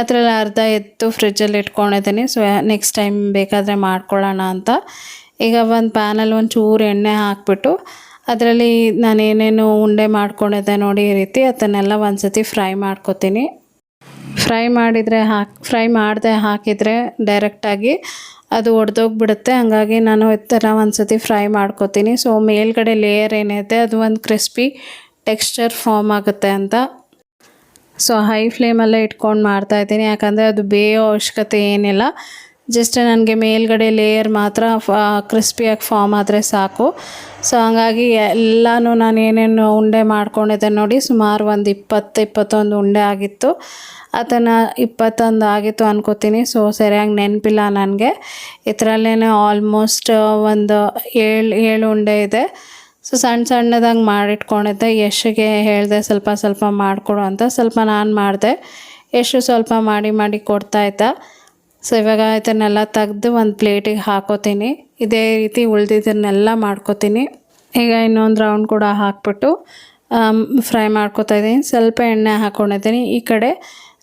ಅದರಲ್ಲಿ ಅರ್ಧ ಎತ್ತು ಫ್ರಿಜ್ಜಲ್ಲಿ ಇಟ್ಕೊಂಡಿದ್ದೀನಿ. ಸೊ ನೆಕ್ಸ್ಟ್ ಟೈಮ್ ಬೇಕಾದರೆ ಮಾಡ್ಕೊಳ್ಳೋಣ ಅಂತ. ಈಗ ಒಂದು ಪ್ಯಾನಲ್ಲಿ ಒಂದು ಚೂರು ಎಣ್ಣೆ ಹಾಕ್ಬಿಟ್ಟು ಅದರಲ್ಲಿ ನಾನು ಉಂಡೆ ಮಾಡ್ಕೊಂಡಿದ್ದೆ ನೋಡಿ ಈ ರೀತಿ. ಅದನ್ನೆಲ್ಲ ಒಂದು ಸತಿ ಫ್ರೈ ಮಾಡ್ಕೊತೀನಿ. ಫ್ರೈ ಮಾಡಿದರೆ ಹಾಕಿ, ಫ್ರೈ ಮಾಡದೆ ಹಾಕಿದರೆ ಡೈರೆಕ್ಟಾಗಿ ಅದು ಒಡೆದೋಗ್ಬಿಡುತ್ತೆ. ಹಾಗಾಗಿ ನಾನು ಈ ಥರ ಒಂದು ಸತಿ ಫ್ರೈ ಮಾಡ್ಕೊತೀನಿ. ಸೊ ಮೇಲ್ಗಡೆ ಲೇಯರ್ ಏನಿದೆ, ಅದು ಒಂದು ಕ್ರಿಸ್ಪಿ ಟೆಕ್ಸ್ಚರ್ ಫಾರ್ಮ್ ಆಗುತ್ತೆ ಅಂತ. ಸೊ ಹೈ ಫ್ಲೇಮಲ್ಲೇ ಇಟ್ಕೊಂಡು ಮಾಡ್ತಾ ಇದ್ದೀನಿ. ಯಾಕಂದರೆ ಅದು ಬೇಯೋ ಅವಶ್ಯಕತೆ ಏನಿಲ್ಲ. ಜಸ್ಟ್ ನನಗೆ ಮೇಲ್ಗಡೆ ಲೇಯರ್ ಮಾತ್ರ ಕ್ರಿಸ್ಪಿಯಾಗಿ ಫಾರ್ಮ್ ಆದರೆ ಸಾಕು. ಸೊ ಹಾಗಾಗಿ ಎಲ್ಲನೂ ನಾನು ಏನೇನು ಉಂಡೆ ಮಾಡ್ಕೊಂಡಿದ್ದೆ ನೋಡಿ, ಸುಮಾರು ಒಂದು ಇಪ್ಪತ್ತು, ಇಪ್ಪತ್ತೊಂದು ಉಂಡೆ ಆಗಿತ್ತು. ಅದನ್ನು ಇಪ್ಪತ್ತೊಂದು ಆಗಿತ್ತು ಅನ್ಕೋತೀನಿ. ಸೊ ಸರಿಯಾಗಿ ನೆನಪಿಲ್ಲ ನನಗೆ. ಇದರಲ್ಲೇ ಆಲ್ಮೋಸ್ಟ್ ಒಂದು ಏಳು ಏಳು ಉಂಡೆ ಇದೆ. ಸೊ ಸಣ್ಣ ಸಣ್ಣದಾಗಿ ಮಾಡಿಟ್ಕೊಂಡಿದ್ದೆ. ಯಶ್ಗೆ ಹೇಳಿದೆ, ಸ್ವಲ್ಪ ಸ್ವಲ್ಪ ಮಾಡಿಕೊಡು ಅಂತ. ಸ್ವಲ್ಪ ನಾನು ಮಾಡಿದೆ. ಯಶು ಸ್ವಲ್ಪ ಮಾಡಿ ಮಾಡಿ ಕೊಡ್ತಾಯಿದ್ದ ಸೊ ಇವಾಗ ಇದನ್ನೆಲ್ಲ ತೆಗೆದು ಒಂದು ಪ್ಲೇಟಿಗೆ ಹಾಕೋತೀನಿ. ಇದೇ ರೀತಿ ಉಳ್ದಿದ್ದನ್ನೆಲ್ಲ ಮಾಡ್ಕೋತೀನಿ. ಈಗ ಇನ್ನೊಂದು ರೌಂಡ್ ಕೂಡ ಹಾಕ್ಬಿಟ್ಟು ಫ್ರೈ ಮಾಡ್ಕೋತಾ ಇದ್ದೀನಿ. ಸ್ವಲ್ಪ ಎಣ್ಣೆ ಹಾಕ್ಕೊಂಡಿದ್ದೀನಿ ಈ ಕಡೆ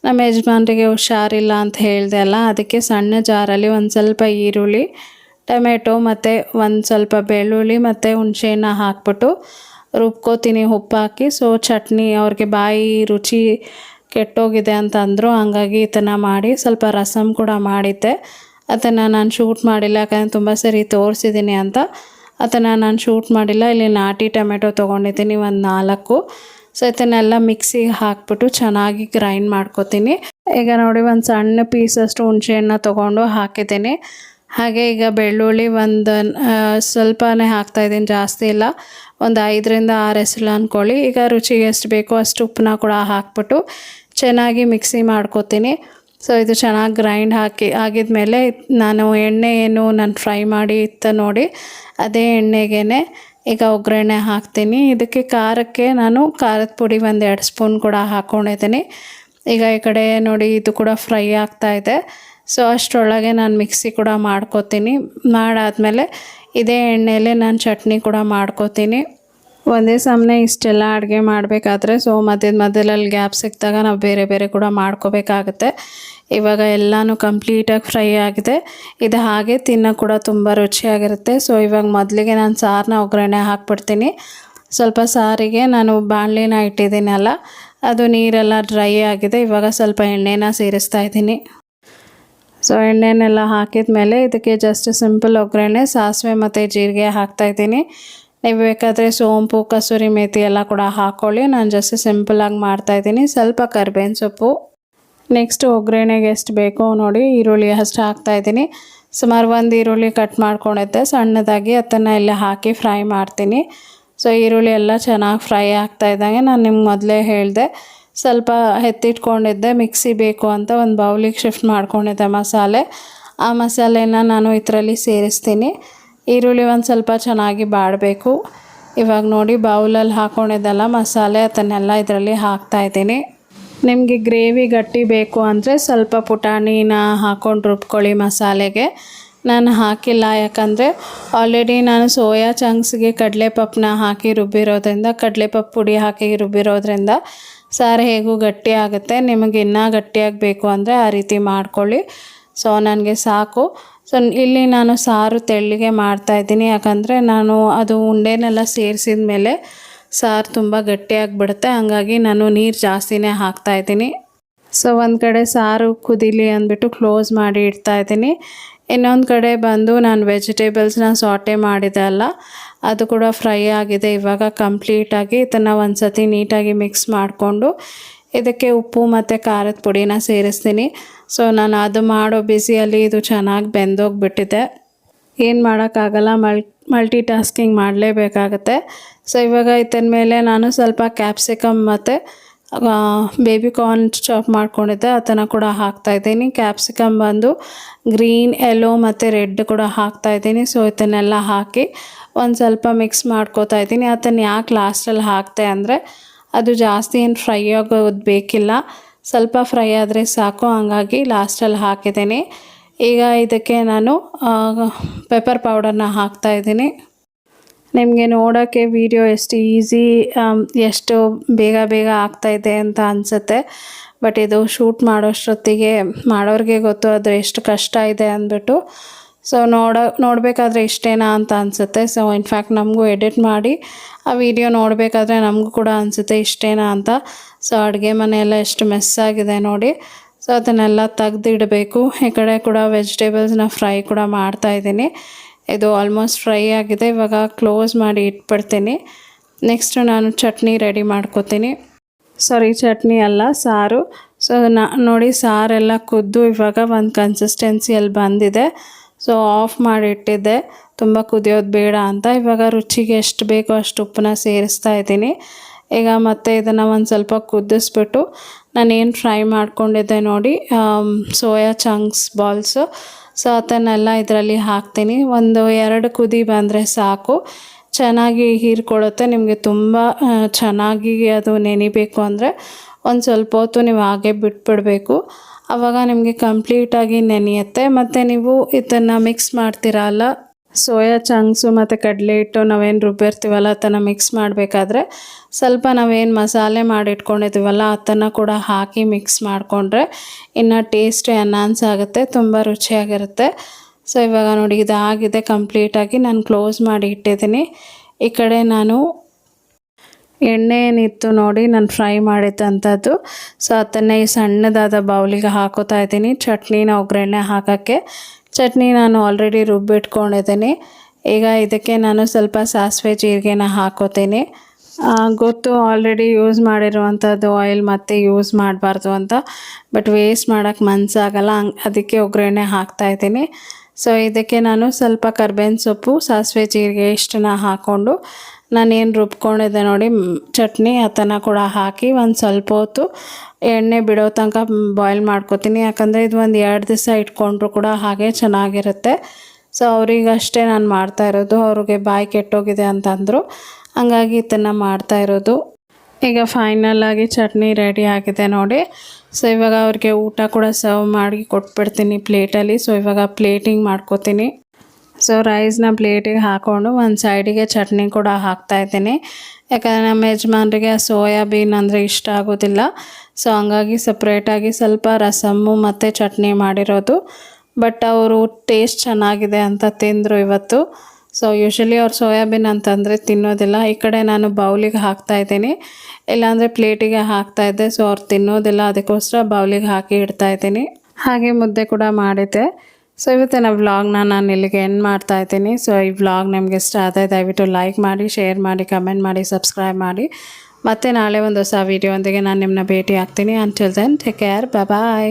ನಮ್ಮ ಯಜಮಾನ್ರಿಗೆ ಹುಷಾರಿಲ್ಲ ಅಂತ ಹೇಳಿದೆ ಅಲ್ಲ, ಅದಕ್ಕೆ ಸಣ್ಣ ಜಾರಲ್ಲಿ ಒಂದು ಸ್ವಲ್ಪ ಈರುಳ್ಳಿ, ಟೊಮೆಟೊ ಮತ್ತು ಒಂದು ಸ್ವಲ್ಪ ಬೆಳ್ಳುಳ್ಳಿ ಮತ್ತು ಹುಣಸೆಹಣ್ಣ ಹಾಕ್ಬಿಟ್ಟು ರುಬ್ಕೋತೀನಿ. ಉಪ್ಪು ಹಾಕಿ ಸೊ ಚಟ್ನಿ ಅವ್ರಿಗೆ ಬಾಯಿ ರುಚಿ ಕೆಟ್ಟೋಗಿದೆ ಅಂತ ಅಂದರು, ಹಂಗಾಗಿ ಇದನ್ನು ಮಾಡಿ ಸ್ವಲ್ಪ ರಸಮ್ ಕೂಡ ಮಾಡಿದ್ದೆ. ಅದನ್ನು ನಾನು ಶೂಟ್ ಮಾಡಿಲ್ಲ, ಯಾಕಂದರೆ ತುಂಬ ಸರಿ ತೋರಿಸಿದ್ದೀನಿ ಅಂತ. ಅದನ್ನು ನಾನು ಶೂಟ್ ಮಾಡಿಲ್ಲ, ಇಲ್ಲಿ ನಾಟಿ ಟೊಮೆಟೊ ತೊಗೊಂಡಿದ್ದೀನಿ ಒಂದು ನಾಲ್ಕು. ಸೊ ಇದನ್ನೆಲ್ಲ ಮಿಕ್ಸಿಗೆ ಹಾಕ್ಬಿಟ್ಟು ಚೆನ್ನಾಗಿ ಗ್ರೈಂಡ್ ಮಾಡ್ಕೊತೀನಿ. ಈಗ ನೋಡಿ, ಒಂದು ಸಣ್ಣ ಪೀಸಷ್ಟು ಹುಣಸೆಹಣ್ಣ ತೊಗೊಂಡು ಹಾಕಿದ್ದೀನಿ. ಹಾಗೆ ಈಗ ಬೆಳ್ಳುಳ್ಳಿ ಒಂದು ಸ್ವಲ್ಪನೇ ಹಾಕ್ತಾಯಿದ್ದೀನಿ ಜಾಸ್ತಿ ಇಲ್ಲ. ಒಂದು ಐದರಿಂದ ಆರು ಹೆಸರು ಅಂದ್ಕೊಳ್ಳಿ ಈಗ ರುಚಿಗೆ ಎಷ್ಟು ಬೇಕೋ ಅಷ್ಟು ಉಪ್ಪನ್ನ ಕೂಡ ಹಾಕ್ಬಿಟ್ಟು ಚೆನ್ನಾಗಿ ಮಿಕ್ಸಿ ಮಾಡ್ಕೋತೀನಿ. ಸೊ ಇದು ಚೆನ್ನಾಗಿ ಗ್ರೈಂಡ್ ಹಾಕಿ, ಆಗಿದ್ಮೇಲೆ ನಾನು ಎಣ್ಣೆ ಏನು ನಾನು ಫ್ರೈ ಮಾಡಿ ಇತ್ತ ನೋಡಿ, ಅದೇ ಎಣ್ಣೆಗೆ ಈಗ ಒಗ್ಗರಣೆ ಹಾಕ್ತೀನಿ. ಇದಕ್ಕೆ ಖಾರಕ್ಕೆ ನಾನು ಖಾರದ ಪುಡಿ ಒಂದು ಎರಡು ಸ್ಪೂನ್ ಕೂಡ ಹಾಕ್ಕೊಂಡಿದ್ದೀನಿ ಈಗ ಈ ಕಡೆ ನೋಡಿ, ಇದು ಕೂಡ ಫ್ರೈ ಆಗ್ತಾ ಇದೆ. ಸೊ ಅಷ್ಟರೊಳಗೆ ನಾನು ಮಿಕ್ಸಿ ಕೂಡ ಮಾಡ್ಕೋತೀನಿ. ಮಾಡಾದಮೇಲೆ ಇದೇ ಎಣ್ಣೆಯಲ್ಲೇ ನಾನು ಚಟ್ನಿ ಕೂಡ ಮಾಡ್ಕೋತೀನಿ. ಒಂದೇ ಸಮನೆ ಇಷ್ಟೆಲ್ಲ ಅಡುಗೆ ಮಾಡಬೇಕಾದ್ರೆ ಸೊ ಮಧ್ಯದ ಮಧ್ಯದಲ್ಲಿ ಗ್ಯಾಪ್ ಸಿಕ್ಕಿದಾಗ ನಾವು ಬೇರೆ ಬೇರೆ ಕೂಡ ಮಾಡ್ಕೋಬೇಕಾಗತ್ತೆ. ಇವಾಗ ಎಲ್ಲನೂ ಕಂಪ್ಲೀಟಾಗಿ ಫ್ರೈ ಆಗಿದೆ. ಇದು ಹಾಗೆ ತಿನ್ನೋ ಕೂಡ ತುಂಬ ರುಚಿಯಾಗಿರುತ್ತೆ. ಸೊ ಇವಾಗ ಮೊದಲಿಗೆ ನಾನು ಸಾರನ್ನ ಒಗ್ಗರಣೆ ಹಾಕ್ಬಿಡ್ತೀನಿ. ಸ್ವಲ್ಪ ಸಾರಿಗೆ ನಾನು ಬಾಣಲಿನ ಇಟ್ಟಿದ್ದೀನಲ್ಲ ಅದು ನೀರೆಲ್ಲ ಡ್ರೈ ಆಗಿದೆ. ಇವಾಗ ಸ್ವಲ್ಪ ಎಣ್ಣೆನ ಸೇರಿಸ್ತಾ ಇದ್ದೀನಿ. ಸೊ ಎಣ್ಣೆನೆಲ್ಲ ಹಾಕಿದ ಮೇಲೆ ಇದಕ್ಕೆ ಜಸ್ಟ್ ಸಿಂಪಲ್ ಒಗ್ಗರಣೆ, ಸಾಸಿವೆ ಮತ್ತು ಜೀರಿಗೆ ಹಾಕ್ತಾಯಿದ್ದೀನಿ ನೀವು ಬೇಕಾದರೆ ಸೋಂಪು, ಕಸೂರಿ ಮೇಥಿ ಎಲ್ಲ ಕೂಡ ಹಾಕ್ಕೊಳ್ಳಿ ನಾನು ಜಸ್ಟ್ ಸಿಂಪಲಾಗಿ ಮಾಡ್ತಾಯಿದ್ದೀನಿ ಸ್ವಲ್ಪ ಕರ್ಬೇವಿನ ಸೊಪ್ಪು. ನೆಕ್ಸ್ಟ್ ಒಗ್ಗರಣೆಗೆ ಎಷ್ಟು ಬೇಕೋ ನೋಡಿ ಈರುಳ್ಳಿ ಅಷ್ಟು ಹಾಕ್ತಾಯಿದ್ದೀನಿ ಸುಮಾರು ಒಂದು ಈರುಳ್ಳಿ ಕಟ್ ಮಾಡ್ಕೊಂಡಿದ್ದೆ. ಸಣ್ಣದಾಗಿ ಅದನ್ನು ಎಲ್ಲ ಹಾಕಿ ಫ್ರೈ ಮಾಡ್ತೀನಿ. ಸೊ ಈರುಳ್ಳಿ ಎಲ್ಲ ಚೆನ್ನಾಗಿ ಫ್ರೈ ಆಗ್ತಾ ಇದ್ದಂಗೆ ನಾನು ನಿಮ್ಗೆ ಮೊದಲೇ ಹೇಳಿದೆ. ಸ್ವಲ್ಪ ಎತ್ತಿಟ್ಕೊಂಡಿದ್ದೆ. ಮಿಕ್ಸಿ ಬೇಕು ಅಂತ ಒಂದು ಬೌಲಿಗೆ ಶಿಫ್ಟ್ ಮಾಡ್ಕೊಂಡಿದ್ದೆ ಮಸಾಲೆ. ಆ ಮಸಾಲೆನ ನಾನು ಇದರಲ್ಲಿ ಸೇರಿಸ್ತೀನಿ. ಈರುಳ್ಳಿ ಒಂದು ಸ್ವಲ್ಪ ಚೆನ್ನಾಗಿ ಬಾಡಬೇಕು. ಇವಾಗ ನೋಡಿ ಬೌಲಲ್ಲಿ ಹಾಕೊಂಡಿದ್ದಲ್ಲ ಮಸಾಲೆ ಅದನ್ನೆಲ್ಲ ಇದರಲ್ಲಿ ಹಾಕ್ತಾಯಿದ್ದೀನಿ ನಿಮಗೆ ಗ್ರೇವಿ ಗಟ್ಟಿ ಬೇಕು ಅಂದರೆ ಸ್ವಲ್ಪ ಪುಟಾಣಿನ ಹಾಕ್ಕೊಂಡು ರುಬ್ಕೊಳ್ಳಿ ಮಸಾಲೆಗೆ. ನಾನು ಹಾಕಿಲ್ಲ, ಯಾಕಂದರೆ ಆಲ್ರೆಡಿ ನಾನು ಸೋಯಾ ಚಂಕ್ಸ್ಗೆ ಕಡಲೆಪಪ್ಪನ್ನ ಹಾಕಿ ರುಬ್ಬಿರೋದ್ರಿಂದ ಕಡಲೆಪಪ್ಪು ಪುಡಿ ಹಾಕಿ ರುಬ್ಬಿರೋದ್ರಿಂದ ಸಾರು ಹೇಗೂ ಗಟ್ಟಿ ಆಗುತ್ತೆ. ನಿಮಗೆ ಇನ್ನೂ ಗಟ್ಟಿಯಾಗಬೇಕು ಅಂದರೆ ಆ ರೀತಿ ಮಾಡ್ಕೊಳ್ಳಿ. ಸೊ ನನಗೆ ಸಾಕು. ಸೊ ಇಲ್ಲಿ ನಾನು ಸಾರು ತೆಳ್ಳಿಗೆ ಮಾಡ್ತಾಯಿದ್ದೀನಿ ಯಾಕಂದರೆ ನಾನು ಅದು ಉಂಡೆನೆಲ್ಲ ಸೇರಿಸಿದ ಮೇಲೆ ಸಾರು ತುಂಬ ಗಟ್ಟಿಯಾಗಿಬಿಡುತ್ತೆ. ಹಂಗಾಗಿ ನಾನು ನೀರು ಜಾಸ್ತಿನೇ ಹಾಕ್ತಾಯಿದ್ದೀನಿ ಸೊ ಒಂದು ಕಡೆ ಸಾರು ಕುದಿಲಿ ಅಂದ್ಬಿಟ್ಟು ಕ್ಲೋಸ್ ಮಾಡಿ ಇಡ್ತಾಯಿದ್ದೀನಿ ಇನ್ನೊಂದು ಕಡೆ ಬಂದು ನಾನು ವೆಜಿಟೇಬಲ್ಸ್ನ ಸಾಟೆ ಮಾಡಿದೆ ಅಲ್ಲ, ಅದು ಕೂಡ ಫ್ರೈ ಆಗಿದೆ. ಇವಾಗ ಕಂಪ್ಲೀಟಾಗಿ ಇದನ್ನು ಒಂದು ಸತಿ ನೀಟಾಗಿ ಮಿಕ್ಸ್ ಮಾಡಿಕೊಂಡು ಇದಕ್ಕೆ ಉಪ್ಪು ಮತ್ತು ಖಾರದ ಪುಡಿನ ಸೇರಿಸ್ತೀನಿ. ಸೊ ನಾನು ಅದು ಮಾಡೋ ಬಿಸಿಯಲ್ಲಿ ಇದು ಚೆನ್ನಾಗಿ ಬೆಂದೋಗಿಬಿಟ್ಟಿದೆ. ಏನು ಮಾಡೋಕ್ಕಾಗಲ್ಲ, ಮಲ್ ಮಲ್ಟಿ ಟಾಸ್ಕಿಂಗ್ ಮಾಡಲೇಬೇಕಾಗತ್ತೆ. ಸೊ ಇವಾಗ ಇದನ್ನ ಮೇಲೆ ನಾನು ಸ್ವಲ್ಪ ಕ್ಯಾಪ್ಸಿಕಮ್ ಮತ್ತು ಬೇಬಿ ಕಾರ್ನ್ ಚಾಪ್ ಮಾಡ್ಕೊಂಡಿದ್ದೆ. ಅದನ್ನು ಕೂಡ ಹಾಕ್ತಾಯಿದ್ದೀನಿ ಕ್ಯಾಪ್ಸಿಕಮ್ ಬಂದು ಗ್ರೀನ್ ಎಲ್ಲೋ ಮತ್ತು ರೆಡ್ ಕೂಡ ಹಾಕ್ತಾಯಿದ್ದೀನಿ ಸೊ ಇದನ್ನೆಲ್ಲ ಹಾಕಿ ಒಂದು ಸ್ವಲ್ಪ ಮಿಕ್ಸ್ ಮಾಡ್ಕೋತಾ ಇದ್ದೀನಿ. ಅದನ್ನು ಯಾಕೆ ಲಾಸ್ಟಲ್ಲಿ ಹಾಕ್ತೆ ಅಂದರೆ ಅದು ಜಾಸ್ತಿ ಏನು ಫ್ರೈ ಆಗೋದು ಬೇಕಿಲ್ಲ. ಸ್ವಲ್ಪ ಫ್ರೈ ಆದರೆ ಸಾಕು, ಹಂಗಾಗಿ ಲಾಸ್ಟಲ್ಲಿ ಹಾಕಿದ್ದೀನಿ. ಈಗ ಇದಕ್ಕೆ ನಾನು ಪೆಪ್ಪರ್ ಪೌಡರ್ನ ಹಾಕ್ತಾಯಿದ್ದೀನಿ ನಿಮಗೆ ನೋಡೋಕ್ಕೆ ವಿಡಿಯೋ ಎಷ್ಟು ಈಸಿ ಎಷ್ಟು ಬೇಗ ಬೇಗ ಆಗ್ತಾಯಿದೆ ಅಂತ ಅನಿಸುತ್ತೆ. ಬಟ್ ಇದು ಶೂಟ್ ಮಾಡೋಷ್ಟೊತ್ತಿಗೆ ಮಾಡೋರಿಗೆ ಗೊತ್ತು ಅದು ಎಷ್ಟು ಕಷ್ಟ ಇದೆ ಅಂದ್ಬಿಟ್ಟು ಸೊ ನೋಡ, ನೋಡಬೇಕಾದ್ರೆ ಇಷ್ಟೇನಾ ಅಂತ ಅನಿಸುತ್ತೆ. ಸೊ ಇನ್ಫ್ಯಾಕ್ಟ್ ನಮಗೂ ಎಡಿಟ್ ಮಾಡಿ ಆ ವಿಡಿಯೋ ನೋಡಬೇಕಾದ್ರೆ ನಮಗೂ ಕೂಡ ಅನಿಸುತ್ತೆ ಇಷ್ಟೇನಾ ಅಂತ. ಸೊ ಅಡುಗೆ ಮನೆಯೆಲ್ಲ ಎಷ್ಟು ಮೆಸ್ ಆಗಿದೆ ನೋಡಿ. ಸೊ ಅದನ್ನೆಲ್ಲ ತೆಗೆದಿಡಬೇಕು. ಈ ಕಡೆ ಕೂಡ ವೆಜಿಟೇಬಲ್ಸ್ನ ಫ್ರೈ ಕೂಡ ಮಾಡ್ತಾಯಿದ್ದೀನಿ ಇದು ಆಲ್ಮೋಸ್ಟ್ ಫ್ರೈ ಆಗಿದೆ. ಇವಾಗ ಕ್ಲೋಸ್ ಮಾಡಿ ಇಟ್ಬಿಡ್ತೀನಿ. ನೆಕ್ಸ್ಟ್ ನಾನು ಚಟ್ನಿ ರೆಡಿ ಮಾಡ್ಕೋತೀನಿ. ಸಾರಿ ಚಟ್ನಿ ಅಲ್ಲ, ಸಾರು. ಸೊ ನೋಡಿ, ಸಾರೆಲ್ಲ ಕುದ್ದು ಇವಾಗ ಒಂದು ಕನ್ಸಿಸ್ಟೆನ್ಸಿಯಲ್ಲಿ ಬಂದಿದೆ. ಸೊ ಆಫ್ ಮಾಡಿಟ್ಟಿದ್ದೆ. ತುಂಬ ಕುದಿಯೋದು ಬೇಡ ಅಂತ. ಇವಾಗ ರುಚಿಗೆ ಎಷ್ಟು ಬೇಕೋ ಅಷ್ಟು ಉಪ್ಪನ್ನ ಸೇರಿಸ್ತಾ ಇದ್ದೀನಿ. ಈಗ ಮತ್ತೆ ಇದನ್ನು ಒಂದು ಸ್ವಲ್ಪ ಕುದಿಸ್ಬಿಟ್ಟು ನಾನೇನು ಫ್ರೈ ಮಾಡ್ಕೊಂಡಿದ್ದೆ ನೋಡಿ ಸೋಯಾ ಚಂಕ್ಸ್ ಬಾಲ್ಸು. ಸೊ ಅದನ್ನೆಲ್ಲ ಇದರಲ್ಲಿ ಹಾಕ್ತೀನಿ. ಒಂದು ಎರಡು ಕುದಿ ಬಂದರೆ ಸಾಕು. ಚೆನ್ನಾಗಿ ಹೀರ್ಕೊಳ್ಳುತ್ತೆ. ನಿಮಗೆ ತುಂಬ ಚೆನ್ನಾಗಿ ಅದು ನೆನಿಬೇಕು ಅಂದರೆ ಒಂದು ಸ್ವಲ್ಪ ಹೊತ್ತು ನೀವು ಹಾಗೆ ಬಿಟ್ಬಿಡಬೇಕು. ಆವಾಗ ನಿಮಗೆ ಕಂಪ್ಲೀಟಾಗಿ ನೆನೆಯುತ್ತೆ. ಮತ್ತು ನೀವು ಇದನ್ನು ಮಿಕ್ಸ್ ಮಾಡ್ತೀರಲ್ಲ ಸೋಯಾ ಚಂಕ್ಸು ಮತ್ತು ಕಡಲೆ ಹಿಟ್ಟು ನಾವೇನು ರುಬ್ಬಿರ್ತೀವಲ್ಲ ಅದನ್ನು ಮಿಕ್ಸ್ ಮಾಡಬೇಕಾದ್ರೆ ಸ್ವಲ್ಪ ನಾವೇನು ಮಸಾಲೆ ಮಾಡಿಟ್ಕೊಂಡಿದ್ದೀವಲ್ಲ ಅದನ್ನು ಕೂಡ ಹಾಕಿ ಮಿಕ್ಸ್ ಮಾಡಿಕೊಂಡ್ರೆ ಇನ್ನು ಟೇಸ್ಟ್ ಎನ್ಹಾನ್ಸ್ ಆಗುತ್ತೆ, ತುಂಬ ರುಚಿಯಾಗಿರುತ್ತೆ. ಸೊ ಇವಾಗ ನೋಡಿ ಇದಾಗಿದೆ ಕಂಪ್ಲೀಟಾಗಿ ನಾನು ಕ್ಲೋಸ್ ಮಾಡಿ ಇಟ್ಟಿದ್ದೀನಿ. ಈ ಕಡೆ ನಾನು ಎಣ್ಣೆ ಏನಿತ್ತು ನೋಡಿ, ನಾನು ಫ್ರೈ ಮಾಡಿದ್ದಂಥದ್ದು ಸೊ ಅದನ್ನೇ ಈ ಸಣ್ಣದಾದ ಬೌಲಿಗೆ ಹಾಕೋತಾ ಇದ್ದೀನಿ. ಚಟ್ನಿನ ಒಗ್ಗರಣೆ ಹಾಕೋಕ್ಕೆ. ಚಟ್ನಿ ನಾನು ಆಲ್ರೆಡಿ ರುಬ್ಬಿಟ್ಕೊಂಡಿದ್ದೀನಿ. ಈಗ ಇದಕ್ಕೆ ನಾನು ಸ್ವಲ್ಪ ಸಾಸಿವೆ ಜೀರಿಗೆನ ಹಾಕೋತೀನಿ. ಗೊತ್ತು ಆಲ್ರೆಡಿ ಯೂಸ್ ಮಾಡಿರುವಂಥದ್ದು ಆಯಿಲ್ ಮತ್ತೆ ಯೂಸ್ ಮಾಡಬಾರ್ದು ಅಂತ ಬಟ್ ವೇಸ್ಟ್ ಮಾಡೋಕ್ಕೆ ಮನಸ್ಸಾಗಲ್ಲ ಹಂಗೆ ಅದಕ್ಕೆ ಒಗ್ಗರಣೆ ಹಾಕ್ತಾಯಿದ್ದೀನಿ ಸೊ ಇದಕ್ಕೆ ನಾನು ಸ್ವಲ್ಪ ಕರ್ಬೇವಿನ ಸೊಪ್ಪು, ಸಾಸಿವೆ ಜೀರಿಗೆ ಇಷ್ಟನ್ನ ಹಾಕ್ಕೊಂಡು ನಾನೇನು ರುಬ್ಕೊಂಡಿದ್ದೆ ನೋಡಿ ಚಟ್ನಿ ಅದನ್ನು ಕೂಡ ಹಾಕಿ ಒಂದು ಸ್ವಲ್ಪ ಹೊತ್ತು ಎಣ್ಣೆ ಬಿಡೋ ತನಕ ಬಾಯ್ಲ್ ಮಾಡ್ಕೊತೀನಿ. ಯಾಕಂದರೆ ಇದು ಒಂದು ಎರಡು ದಿವಸ ಇಟ್ಕೊಂಡ್ರು ಕೂಡ ಹಾಗೆ ಚೆನ್ನಾಗಿರುತ್ತೆ. ಸೊ ಅವರಿಗಷ್ಟೇ ನಾನು ಮಾಡ್ತಾ ಇರೋದು. ಅವ್ರಿಗೆ ಬಾಯಿ ಕೆಟ್ಟೋಗಿದೆ ಅಂತಂದರು. ಹಂಗಾಗಿ ಇದನ್ನು ಮಾಡ್ತಾ ಇರೋದು. ಈಗ ಫೈನಲ್ ಆಗಿ ಚಟ್ನಿ ರೆಡಿ ಆಗಿದೆ ನೋಡಿ. ಸೊ ಇವಾಗ ಅವ್ರಿಗೆ ಊಟ ಕೂಡ ಸರ್ವ್ ಮಾಡಿ ಕೊಟ್ಬಿಡ್ತೀನಿ ಪ್ಲೇಟಲ್ಲಿ ಸೊ ಇವಾಗ ಪ್ಲೇಟಿಂಗ್ ಮಾಡ್ಕೋತೀನಿ. ಸೊ ರೈಸ್ನ ಪ್ಲೇಟಿಗೆ ಹಾಕ್ಕೊಂಡು ಒಂದು ಸೈಡಿಗೆ ಚಟ್ನಿ ಕೂಡ ಹಾಕ್ತಾ ಇದ್ದೀನಿ. ಯಾಕಂದರೆ ನಮ್ಮ ಯಜಮಾನ್ರಿಗೆ ಸೋಯಾಬೀನ್ ಅಂದರೆ ಇಷ್ಟ ಆಗೋದಿಲ್ಲ. ಸೊ ಹಂಗಾಗಿ ಸಪ್ರೇಟಾಗಿ ಸ್ವಲ್ಪ ರಸಮ್ಮು ಮತ್ತು ಚಟ್ನಿ ಮಾಡಿರೋದು. ಬಟ್ ಅವರು ಟೇಸ್ಟ್ ಚೆನ್ನಾಗಿದೆ ಅಂತ ತಿಂದರು ಇವತ್ತು. ಸೊ ಯೂಶಲಿ ಅವ್ರು ಸೋಯಾಬೀನ್ ಅಂತಂದರೆ ತಿನ್ನೋದಿಲ್ಲ. ಈ ಕಡೆ ನಾನು ಬೌಲಿಗೆ ಹಾಕ್ತಾ ಇದ್ದೀನಿ. ಇಲ್ಲಾಂದರೆ ಪ್ಲೇಟಿಗೆ ಹಾಕ್ತಾ ಇದ್ದೆ. ಸೊ ಅವ್ರು ತಿನ್ನೋದಿಲ್ಲ. ಅದಕ್ಕೋಸ್ಕರ ಬೌಲಿಗೆ ಹಾಕಿ ಇಡ್ತಾ ಇದ್ದೀನಿ. ಹಾಗೆ ಮುದ್ದೆ ಕೂಡ ಮಾಡಿದ್ದೆ. ಸೊ ಇವತ್ತಿನ ವ್ಲಾಗ್ನ ನಾನು ಇಲ್ಲಿಗೆ ಎಂಡ್ ಮಾಡ್ತಾ ಇದ್ದೀನಿ. ಸೊ ಈ ವ್ಲಾಗ್ ನಿಮಗೆ ಇಷ್ಟ ಆದರೆ ದಯವಿಟ್ಟು ಲೈಕ್ ಮಾಡಿ ಶೇರ್ ಮಾಡಿ ಕಮೆಂಟ್ ಮಾಡಿ ಸಬ್ಸ್ಕ್ರೈಬ್ ಮಾಡಿ. ಮತ್ತೆ ನಾಳೆ ಒಂದು ಹೊಸ ವೀಡಿಯೋ ಒಂದಿಗೆ ನಾನು ನಿಮ್ಮನ್ನ ಭೇಟಿ ಆಗ್ತೀನಿ until then take care bye